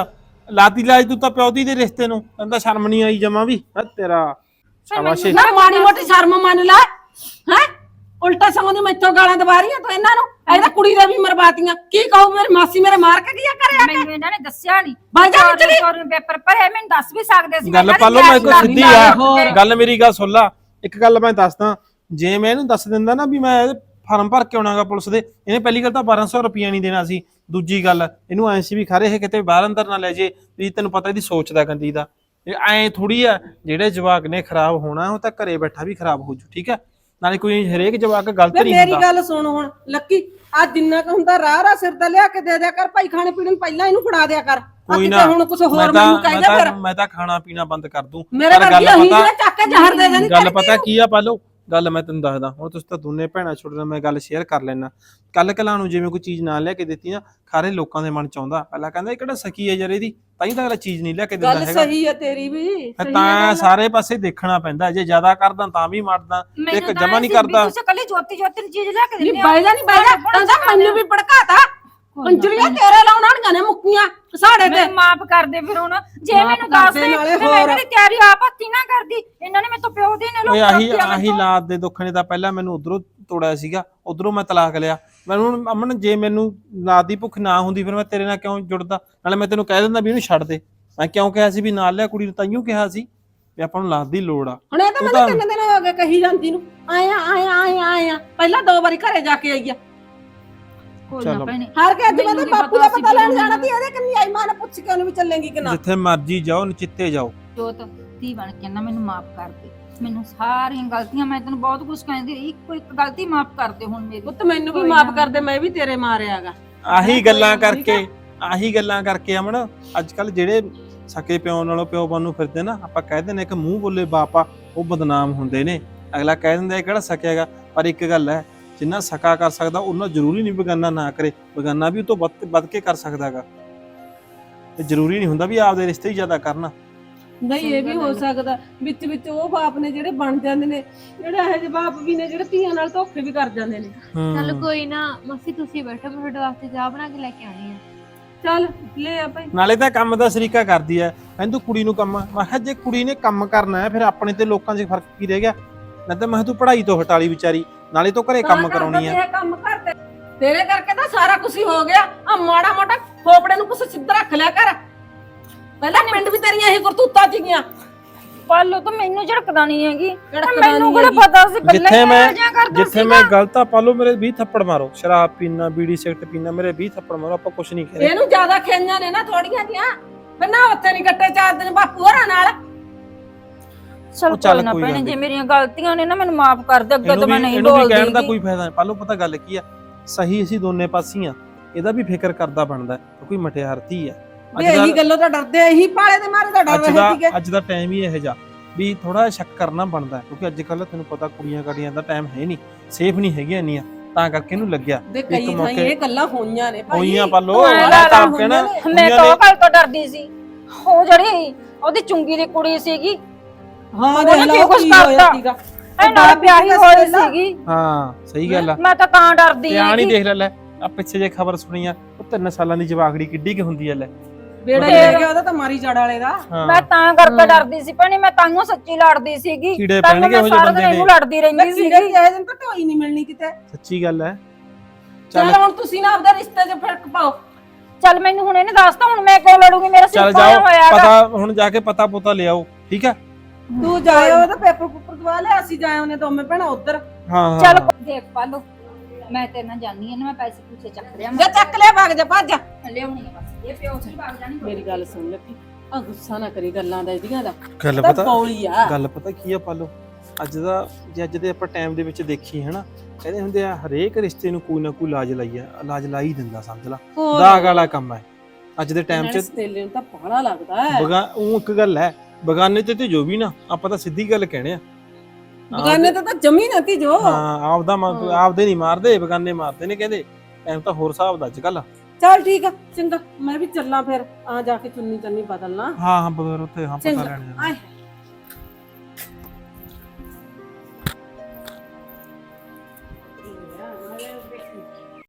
ਲਾਤੀ ਲਾਜ ਤੂੰ ਤਾਂ ਪਿਓਤੀ ਦੇ ਰਿਸ਼ਤੇ ਨੂੰ। ਇਹਦਾ ਸ਼ਰਮ ਨਹੀਂ ਆਈ ਜਮਾ ਵੀ। ਹੈਂ ਤੇਰਾ ਸ਼ਾਬਾਸ਼ ਏ। ਨਾ ਮਾੜੀ ਮੋਟੀ ਸ਼ਰਮ ਮੰਨ ਲੈ। ਹੈ? ਉਲਟਾ ਸਗੋਂ ਦੀ ਮੈਥੋਂ ਗਾਲਾਂ ਦਵਾ ਰਹੀਆਂ ਤੂੰ ਇਹਨਾਂ ਨੂੰ? ਇਹਦਾ ਕੁੜੀ ਦਾ ਵੀ ਮਰਵਾਤੀਆਂ। ਕੀ ਕਹੂ ਮੇਰੀ ਮਾਸੀ ਮੇਰੇ ਮਾਰ ਕੇ ਗਿਆ ਕਰਿਆ ਮੈਨੂੰ ਇਹਨਾਂ ਨੇ ਦੱਸਿਆ ਨਹੀਂ ਬਾਈ ਜਾ ਚਲੀ ਪੇਪਰ ਭਰੇ ਮੈਨੂੰ ਦੱਸ ਵੀ ਸਕਦੇ ਸੀ। ਗੱਲ ਮੈਂ ਪਾ ਲਓ ਮੈਂ ਕੋਈ ਸਿੱਧੀ ਆ। ਗੱਲ ਮੇਰੀ ਗੱਲ ਸੁਣ ਲਾ। ਇੱਕ ਗੱਲ ਮੈਂ ਦੱਸਦਾ ਜੇ ਮੈਂ ਇਹਨੂੰ ਦੱਸ ਦਿੰਦਾ ਨਾ ਵੀ ਮੈਂ ਫਾਰਮ ਭਰ ਕੇ ਆਉਣਾਗਾ ਪੁਲਿਸ ਦੇ ਇਹਨੇ ਪਹਿਲੀ ਗੱਲ ਤਾਂ 1200 ਰੁਪਈਆ ਨਹੀਂ ਦੇਣਾ ਸੀ। ਦੂਜੀ ਗੱਲ ਇਹਨੂੰ ਐਂ ਸੀ ਵੀ ਖਰੇ ਇਹ ਕਿਤੇ ਬਾਹਰ ਅੰਦਰ ਨਾ ਲੈ ਜੇ ਵੀ ਤੈਨੂੰ ਪਤਾ ਇਹਦੀ ਸੋਚ ਦਾ ਗੰਦੀ ਦਾ। ਇਹ ਐਂ ਥੋੜੀ ਆ ਜਿਹੜੇ ਜਵਾਕ ਨੇ ਖਰਾਬ ਹੋਣਾ ਉਹ ਤਾਂ ਘਰੇ ਬੈਠਾ ਵੀ ਖਰਾਬ ਹੋ ਜੂ ਠੀਕ ਹੈ ਨਾਲੇ ਕੋਈ ਹਰੇਕ ਜਵਾਕ ਗਲਤ ਵੇ ਨਹੀਂ ਮੇਰੀ ਹੁੰਦਾ। ਗੱਲ ਸੁਣ ਹੁਣ ਲੱਕੀ ਆ ਜਿੰਨਾ ਕੁ ਹੁੰਦਾ ਰਾਹ ਰਾ ਸਿਰ ਦਾ ਲਿਆ ਕੇ ਦੇ ਦਿਆ ਕਰ ਭਾਈ ਖਾਣੇ ਪੀਣੇ ਨੂੰ ਪਹਿਲਾਂ ਇਹਨੂੰ ਫੜਾ ਦਿਆ ਕਰ। ਆ ਕੋਈ ਕਿਤੇ ਨਾ ਹੁਣ ਕੁਝ ਮੈਂ ਹੋਰ ਤਾਂ ਮੈਨੂੰ ਮੈਂ ਕਹਿੰਦਾ ਫਿਰ। ਤਾਂ ਮੈਂ ਤਾਂ ਖਾਣਾ ਪੀਣਾ ਬੰਦ ਕਰ ਦੂੰ। ਮੇਰੇ ਪਰ ਵਰਗੀ ਉਹੀ ਪਤਾ- ਜਿਹੜਾ ਚੱਕ ਕੇ ਜ਼ਹਰ ਦੇ ਦੇਣੀ ਗੱਲ ਪਤਾ ਕੀ ਆ ਪਾਲੋ? ਗੱਲ ਮੈਂ ਤੈਨੂੰ ਦੱਸਦਾ ਹੁਣ ਤੁਸੀਂ ਤਾਂ ਦੋਨੇ ਭੈਣਾਂ ਛੋੜਨਾ ਮੈਂ ਗੱਲ ਸ਼ੇਅਰ ਕਰ ਲੈਣਾ ਕੱਲ ਕਲਾਂ ਨੂੰ ਜਿਵੇਂ ਕੋਈ ਚੀਜ਼ ਨਾ ਲਿਆ ਕੇ ਦਿੱਤੀ ਨਾ ਖਾਰੇ ਲੋਕਾਂ ਦੇ ਮਨ ਚ ਆਉਂਦਾ। ਪਹਿਲਾਂ ਕਹਿੰਦਾ ਇਹ ਕਿਹੜਾ ਸਕੀ ਹੈ ਯਾਰ ਇਹਦੀ ਤਾਂ ਹੀ ਤਾਂ ਅਗਲਾ ਚੀਜ਼ ਨਹੀਂ ਲਿਆ ਕੇ ਦਿੰਦਾ ਗੱਲ ਹੈਗਾ। ਸਹੀ ਹੈ ਤੇਰੀ ਵੀ ਸਹੀ ਹੈ ਤਾਂ ਗੱਲ। ਸਾਰੇ ਪਾਸੇ ਦੇਖਣਾ ਪੈਂਦਾ ਜੇ ਜ਼ਿਆਦਾ ਕਰਦਾ ਤਾਂ ਵੀ ਮਾਰਦਾ ਤੇ ਇੱਕ ਜਮਾ ਨਹੀਂ ਕਰਦਾ। ਤੁਸੀਂ ਕੱਲੀ ਜੋਤੀ ਜੋਤੀ ਨੂੰ ਚੀਜ਼ ਲਿਆ ਕੇ ਨਹੀਂ ਦਿੰਦੇ ਬਾਈ ਜਾ ਨਹੀਂ ਬਾਈ ਤਾਂ ਮੈਨੂੰ ਵੀ ਭੜਕਾਤਾ। ਕੰਜਰੀਆਂ ਤੇਰੇ ਲਾਉਣ ਆਣੀਆਂ ਨੇ ਮੁੱਕੀਆਂ ਸਾਡੇ ਤੇ। ਮੈਨੂੰ ਮਾਫ ਕਰ ਦੇ ਫਿਰ ਹੁਣ। ਜੇ ਮਾਫ਼ ਮੈਨੂੰ ਕਰ ਦੱਸ ਦੇ ਦੇ ਨਾਲੇ ਮੈਂ ਹੋਰ। ਤਿਆਰੀ ਆਪ ਹੱਥੀ ਨਾ ਕਰਦੀ। ਇਹਨਾਂ ਨੇ ਮੈਨੂੰ ਪਿਓ ਦੇ ਨੇ ਓਏ ਲੋਕ ਆਹੀ ਆਹੀ ਲਾਤ ਦੇ ਦੁੱਖ ਨੇ ਤਾਂ ਪਹਿਲਾਂ ਮੈਨੂੰ ਉਧਰੋਂ ਤੋੜਿਆ ਸੀਗਾ ਉਧਰੋਂ ਮੈਂ ਤਲਾਕ ਲਿਆ। ਮੈਨੂੰ ਅਮਨ ਜੇ ਮੈਨੂੰ ਲਾਤ ਦੀ ਭੁੱਖ ਨਾ ਹੁੰਦੀ ਫਿਰ ਮੈਂ ਤੇਰੇ ਨਾਲ ਕਿਉਂ ਜੁੜਦਾ? ਨਾਲੇ ਮੈਂ ਤੈਨੂੰ ਕਹਿ ਦਿੰਦਾ ਵੀ ਇਹਨੂੰ ਛੱਡ ਦੇ। ਮੈਂ ਕਿਉਂ ਕਿਹਾ ਸੀ ਵੀ ਨਾਲ ਲਿਆ ਕੁੜੀ ਨੂੰ ਤਾਈਓ ਕਿਹਾ ਸੀ ਵੀ ਆਪਾਂ ਨੂੰ ਲਾਤ ਦੀ ਲੋੜ ਆ। ਹੁਣ ਇਹ ਤਾਂ ਤੂੰ ਮੈਨੂੰ ਤਾਂ- ਕਿੰਨੇ ਦਿਨ ਹੋ ਗਏ ਕਹੀ ਜਾਂਦੀ ਨੂੰ। ਆਇਆ ਆਇਆ ਆਇਆ ਆਇਆ। ਪਹਿਲਾਂ ਦੋ ਵਾਰੀ ਘਰੇ ਜਾ ਕੇ ਆਈ ਆ। ਚਲੋ। ਹਾਰ ਕੇ ਅੱਜ ਮੈਂ ਮੈਨੂੰ ਤਾਂ ਨੀ ਬਾਪੂ ਪਤਾ ਦਾ ਸੀ ਪਤਾ ਲੈਣ ਵੀ ਜਾਣਾ ਸੀ ਇਹਦੇ ਕਿੰਨੀ ਆਈ ਮਾਂ ਨੇ ਪੁੱਛ ਕੇ ਉਹਨੂੰ ਵੀ ਚੱਲੇਗੀ ਕਿ ਨਾ। ਜਿੱਥੇ ਮਰਜ਼ੀ ਜਾਓ ਨਚਿੱਤੇ ਜਾਓ। ਜੋਤ ਧੀ ਬਣ ਕੇ ਨਾ ਮੈਨੂੰ ਮਾਫ ਕਰ ਦੇ। ਮੈਨੂੰ ਸਾਰੀਆਂ ਗਲਤੀਆਂ ਮੈਂ ਤੈਨੂੰ ਬਹੁਤ ਕੁਝ ਕਹਿੰਦੀ ਰਹੀ ਇੱਕੋ ਇੱਕ ਗਲਤੀ ਮਾਫ ਕਰ ਦੇ ਹੁਣ ਮੇਰੀ। ਪੁੱਤ ਮੈਨੂੰ ਵੀ ਕੋਈ ਮਾਫ ਨਾ। ਕਰ ਦੇ ਮੈਂ ਵੀ ਤੇਰੇ ਮਾਰਿਆਗਾ ਆਹੀ ਗੱਲਾਂ ਕਰਕੇ ਆਹੀ ਗੱਲਾਂ ਕਰਕੇ ਅਮਨ ਅੱਜ ਕੱਲ ਜਿਹੜੇ ਸਕੇ ਪਿਓ ਨਾਲੋਂ ਪਿਓ ਬਣ ਨੂੰ ਫਿਰਦੇ ਨਾ ਆਪਾਂ ਕਹਿੰਦੇ ਨੇ ਕਿ ਮੂੰਹ ਬੋਲੇ ਬਾਪਾ ਉਹ ਬਦਨਾਮ ਹੁੰਦੇ ਨੇ। ਅਗਲਾ ਕਹਿ ਦਿੰਦਾ ਇਹ ਕਿਹੜਾ ਸਕਿਆਗਾ ਪਰ ਇੱਕ ਗੱਲ ਹੈ ਜਿੰਨਾ ਸਕਾ ਕਰ ਸਕਦਾ ਉਹਨਾਂ ਜ਼ਰੂਰੀ ਨਹੀਂ ਬਗਾਨਾ ਨਾ ਕਰੇ। ਬਗਾਨਾ ਵੀ ਉਹ ਤੋਂ ਵੱਧ ਵੱਧ ਕੇ ਕਰ ਸਕਦਾਗਾ ਤੇ ਜ਼ਰੂਰੀ ਨਹੀਂ ਹੁੰਦਾ ਵੀ ਆਪਦੇ ਰਿਸ਼ਤੇ ਹੀ ਜ਼ਿਆਦਾ ਕਰਨਾ। ਨਹੀਂ ਇਹ ਵੀ ਹੋ ਸਕਦਾ। ਵਿੱਚ ਵਿੱਚ ਉਹ ਬਾਪ ਨੇ ਜਿਹੜੇ ਬਣ ਜਾਂਦੇ ਨੇ ਜਿਹੜੇ ਇਹੋ ਜਿਹੇ ਬਾਪ ਵੀ ਨੇ ਜਿਹੜੇ ਧੀਆਂ ਨਾਲ ਧੋਖੇ ਵੀ ਕਰ ਜਾਂਦੇ ਨੇ। ਚੱਲ। ਕੋਈ ਨਾ ਮਸੀ ਤੁਸੀਂ ਬੈਠੋ ਮੈਂ ਤੁਹਾਡੇ ਵਾਸਤੇ ਚਾਹ ਬਣਾ ਕੇ ਲੈ ਕੇ ਆਉਣੀ ਆ। ਚੱਲ ਲੈ ਆ ਭਾਈ। ਨਾਲੇ ਤਾਂ ਕੰਮ ਦਾ ਸਰੀਕਾ ਕਰਦੀ ਐ। ਕਹਿੰਦੀ ਤੂੰ ਕੁੜੀ ਨੂੰ ਕੰਮ ਮੈਂ ਕਿਹਾ ਜੇ ਕੁੜੀ ਨੇ ਕੰਮ ਕਰਨਾ ਹੈ ਫਿਰ ਆਪਣੇ ਤੇ ਲੋਕਾਂ 'ਚ ਫ਼ਰਕ ਕੀ ਰਹਿ ਗਿਆ? ਨਾ ਤਾਂ ਮੈਂ ਕਿਹਾ ਤੂੰ ਪੜ੍ਹਾਈ ਤੋਂ ਹਟਾਲੀ ਵਿਚਾਰੀ। ਨਾਲੇ ਤੋਂ ਘਰੇ ਕੰਮ ਕਰਾਉਣੀ ਕੰਮ ਕਰਦੇ ਤੇਰੇ ਕਰਕੇ ਤਾਂ ਸਾਰਾ ਕੁਝ ਹੀ ਹੋ ਗਿਆ। ਆ ਮਾੜਾ ਮੋਟਾ ਖੋਪੜੇ ਨੂੰ ਕੁਛ ਸਿੱਧਾ ਰੱਖ ਲਿਆ ਕਰ। ਪਹਿਲਾਂ ਪਿੰਡ ਵੀ ਤੇਰੀਆਂ ਇਹ ਕਰਤੂਤਾਂ ਸੀਗੀਆਂ ਪਾਲੋ ਤਾਂ ਮੈਨੂੰ ਝੜਕਦਾ ਨਹੀਂ ਹੈਗੀ। ਝੜਕਦਾ ਮੈਨੂੰ ਕਿਹੜਾ। ਪਤਾ ਸੀ ਗੱਲਾਂ ਜਿੱਥੇ ਮੈਂ ਜਿੱਥੇ ਮੈਂ ਗਲਤ ਆ ਪਾਲੋ ਮੇਰੇ 20 ਥੱਪੜ ਮਾਰੋ। ਸ਼ਰਾਬ ਪੀਣਾ ਬੀੜੀ ਸਿਗਰਟ ਪੀਣਾ ਮੇਰੇ 20 ਥੱਪੜ ਮਾਰੋ ਆਪਾਂ ਕੁਝ ਨਹੀਂ ਕਰੇ ਇਹਨੂੰ ਜ਼ਿਆਦਾ ਖੇਈਆਂ ਨੇ ਨਾ ਥੋੜੀਆਂ ਜੀਆਂ। ਫਿਰ ਨਾ ਉੱਥੇ ਨਹੀਂ ਕੱਟੇ ਚਾਰ ਦਿਨ ਬਾਪੂ ਹੋਰਾਂ ਨਾਲ। ਚਲ ਕੋਈ ਨਾ ਭੈਣੇ ਜੇ। ਮੇਰੀਆਂ ਗਲਤੀਆਂ ਨੇ ਨਾ ਮੈਨੂੰ ਮਾਫ ਕਰ ਦੇ ਅੱਗੇ ਇਹਨੂੰ ਤੋਂ ਮੈਂ ਨਹੀਂ ਇਹਨੂੰ ਵੀ ਬੋਲਦੀ ਕਹਿਣ ਦਾ। ਕੋਈ ਫਾਇਦਾ ਨਹੀਂ। ਪਾਲੋ ਪਤਾ ਗੱਲ ਕੀ ਆ? ਸਹੀ ਅਸੀਂ ਦੋਨੇ ਪਾਸੀ ਆ ਇਹਦਾ ਵੀ ਫਿਕਰ ਕਰਦਾ ਬਣਦਾ ਹੈ। ਕੋਈ ਮਟਿਆਰ ਧੀ ਆ। ਵੀ ਇਹੀ ਗੱਲੋਂ ਤਾਂ ਡਰਦੇ ਆ, ਇਹੀ ਪਾਲੇ ਦੇ ਮਾਰੇ ਤਾਂ ਡਰ ਅੱਜ ਰਹੇ ਦਾ ਸੀਗੇ। ਅੱਜ ਦਾ ਟਾਈਮ ਹੀ ਇਹੋ ਜਿਹਾ ਵੀ ਥੋੜਾ ਸ਼ੱਕ ਕਰਨਾ ਬਣਦਾ ਹੈ, ਕਿਉਂਕਿ ਅੱਜ ਕੱਲ ਤੈਨੂੰ ਪਤਾ ਕੁੜੀਆਂ ਕਾੜੀਆਂ ਦਾ ਟਾਈਮ ਹੈ ਨਹੀਂ। ਸੇਫ ਨਹੀਂ ਹੈਗੀਆਂ ਇੰਨੀਆਂ। ਤਾਂ ਕਰਕੇ ਇਹਨੂੰ ਲੱਗਿਆ ਥਾਈਂ ਮੌਕੇ- ਇਹ ਗੱਲਾਂ ਹੋਈਆਂ ਨੇ ਭਾਈ। ਹੋਈਆਂ ਪਾਲੋ ਮੈਂ ਤਾਂ ਕਹਿਣਾ ਮੈਂ ਤਾਂ ਗੱਲ ਤੋਂ ਡਰਦੀ ਸੀ। ਉਹ ਜਿਹੜੀ ਉਹਦੀ ਚੁੰਗੀ ਦੀ ਕੁੜੀ ਸੀਗੀ ਹਾਂ ਦੇਖ ਕੀ ਲਓ ਕੁਛ ਕੀ ਹੋਇਆ ਕਰਤਾ? ਸੀਗਾ? ਇਹ ਨਾਲ ਵਿਆਹੀ ਹੋਈ ਸੀਗੀ। ਹਾਂ ਸਹੀ ਗੱਲ ਆ। ਮੈਂ ਤਾਂ ਕਾਂ ਡਰਦੀ ਤੇ ਆ ਨਹੀਂ ਦੇਖ ਲੈ ਲੈ ਆ ਪਿੱਛੇ ਜੇ ਖਬਰ ਸੁਣੀ ਆ ਉਹ ਤਿੰਨ ਸਾਲਾਂ ਦੀ ਜਵਾਗੜੀ ਕਿੱਡੀ ਕਿ ਹੁੰਦੀ ਆ ਲੈ। ਬੇੜਾ ਹੀ ਲੈ ਗਿਆ ਉਹਦਾ ਤਾਂ ਮਾਰੀ ਜੜ ਵਾਲੇ ਦਾ। ਹਾਂ। ਮੈਂ ਤਾਂ ਕਰਕੇ ਡਰਦੀ ਸੀ ਭੈਣੇ ਮੈਂ ਤਾਂਹੀਓ ਸੱਚੀ ਲੜਦੀ ਸੀਗੀ। ਕੀੜੇ ਪੈਣਗੇ ਮੈਂ ਉਹ ਜਿਹੇ ਸਾਰਾ ਬੰਦੇ ਦਿਨ ਨੇ। ਇਹਨੂੰ ਲੜਦੀ ਰਹਿੰਦੀ ਕੀੜੇ ਸੀਗੀ। ਕੀ ਆਏ ਦਿਨ ਤਾਂ ਢੋਈ ਨਹੀਂ ਮਿਲਣੀ ਕਿਤੇ। ਸੱਚੀ ਗੱਲ ਹੈ ਚੱਲ। ਚੱਲ ਹੁਣ ਤੁਸੀਂ ਨਾ ਆਪਦਾ ਰਿਸ਼ਤੇ 'ਚ ਫ਼ਰਕ ਪਾਓ। ਚੱਲ ਮੈਨੂੰ ਹੁਣ ਇਹਨੇ ਦੱਸਤਾ ਹੁਣ ਮੈਂ ਕਿਉਂ ਲੜੂਗੀ? ਮੇਰਾ ਸਿਰ ਪਾਇਆ ਹੋਇਆ ਹੈਗਾ। ਪਤਾ ਹੁਣ ਜਾ ਕੇ ਪਤਾ ਪੁਤਾ ਲਿਆਓ ਠੀਕ ਹੈ ਤੂੰ ਜਾਇਓ ਉਹਦਾ ਪੇਪਰ ਪੂਪਰ ਦਵਾ ਲਿਆ ਅਸੀਂ ਜਾਏ ਉਹਨੇ ਦੋਵੇਂ ਭੈਣਾਂ ਉਧਰ। ਹਾਂ ਹਾਂ ਚੱਲ ਦੇਖ ਪਾਲੋ ਮੈਂ ਤੇਰੇ ਨਾਲ ਜਾਣੀ ਆ ਨਾ ਮੈਂ ਪੈਸੇ ਪੂਸੇ ਚੱਕ ਲਿਆ ਜਾ ਚੱਕ ਲਿਆ ਭਾਗ ਜਾ ਭੱਜ ਜਾ। ਮੈਂ ਲਿਆਉਣੀ ਆ ਬਸ। ਇਹ ਪਿਓ ਸੀ ਭਾਗ ਜਾਣੀ। ਮੇਰੀ ਗੱਲ ਸੁਣ ਲੱਗੀ ਆ ਗੁੱਸਾ ਨਾ ਕਰੀ ਗੱਲਾਂ ਦਾ ਇਹਦੀਆਂ ਦਾ। ਗੱਲ ਤਾਂ ਪਤਾ ਬੌਲੀ ਆ। ਗੱਲ ਪਤਾ ਕੀ ਆ ਪਾਲੋ? ਅੱਜ ਦਾ ਜੇ ਅੱਜ ਦੇ ਆਪਾਂ ਟਾਈਮ ਦੇ ਵਿੱਚ ਦੇਖੀ ਹੈ ਨਾ ਕਹਿੰਦੇ ਹੁੰਦੇ ਆ ਹਰੇਕ ਰਿਸ਼ਤੇ ਨੂੰ ਕੋਈ ਨਾ ਕੋਈ ਲਾਜ ਲਾਈ ਆ ਲਾਜ ਲਾ ਹੀ ਦਿੰਦਾ ਸਮਝ ਲਾ। ਦਾਗ ਵਾਲਾ ਕੰਮ ਹੈ ਅੱਜ ਦੇ ਟਾਈਮ 'ਚ ਸਟੇਲੇ ਨੂੰ ਤਾਂ ਪਾਲਾ ਲੱਗਦਾ ਹੈ। ਬਗਾ ਉਹ ਇੱਕ ਗੱਲ ਹੈ ਬਗਾਨੇ ਤੇ ਤੇ ਜੋ ਵੀ ਨਾ ਆਪਾਂ ਤਾਂ ਸਿੱਧੀ ਗੱਲ ਕਹਿਣੇ ਆ। ਬਗਾਨੇ ਤਾਂ ਤਾਂ ਜਮੀ ਨਾ ਤੀ ਜੋ ਹਾਂ ਆਪਦਾ ਮ- ਹਾਂ। ਆਪਦੇ ਨਹੀਂ ਮਾਰਦੇ ਬਗਾਨੇ ਮਾਰਦੇ ਨੇ ਕਹਿੰਦੇ ਟਾਈਮ ਤਾਂ ਹੋਰ ਹਿਸਾਬ ਦਾ ਅੱਜ ਕੱਲ ਚੱਲ ਠੀਕ ਆ ਚੰਗਾ ਮੈਂ ਵੀ ਚੱਲਾਂ ਫਿਰ ਆ ਜਾ ਕੇ ਚੁੰਨੀ ਚੰਨੀ ਬਦਲਣਾ। ਹਾਂ ਹਾਂ ਬਗਰ ਉੱਥੇ ਹਾਂ ਪਤਾ ਚੰਗਾ। ਲੈਣ ਜਾਣਾ। ਆਏ।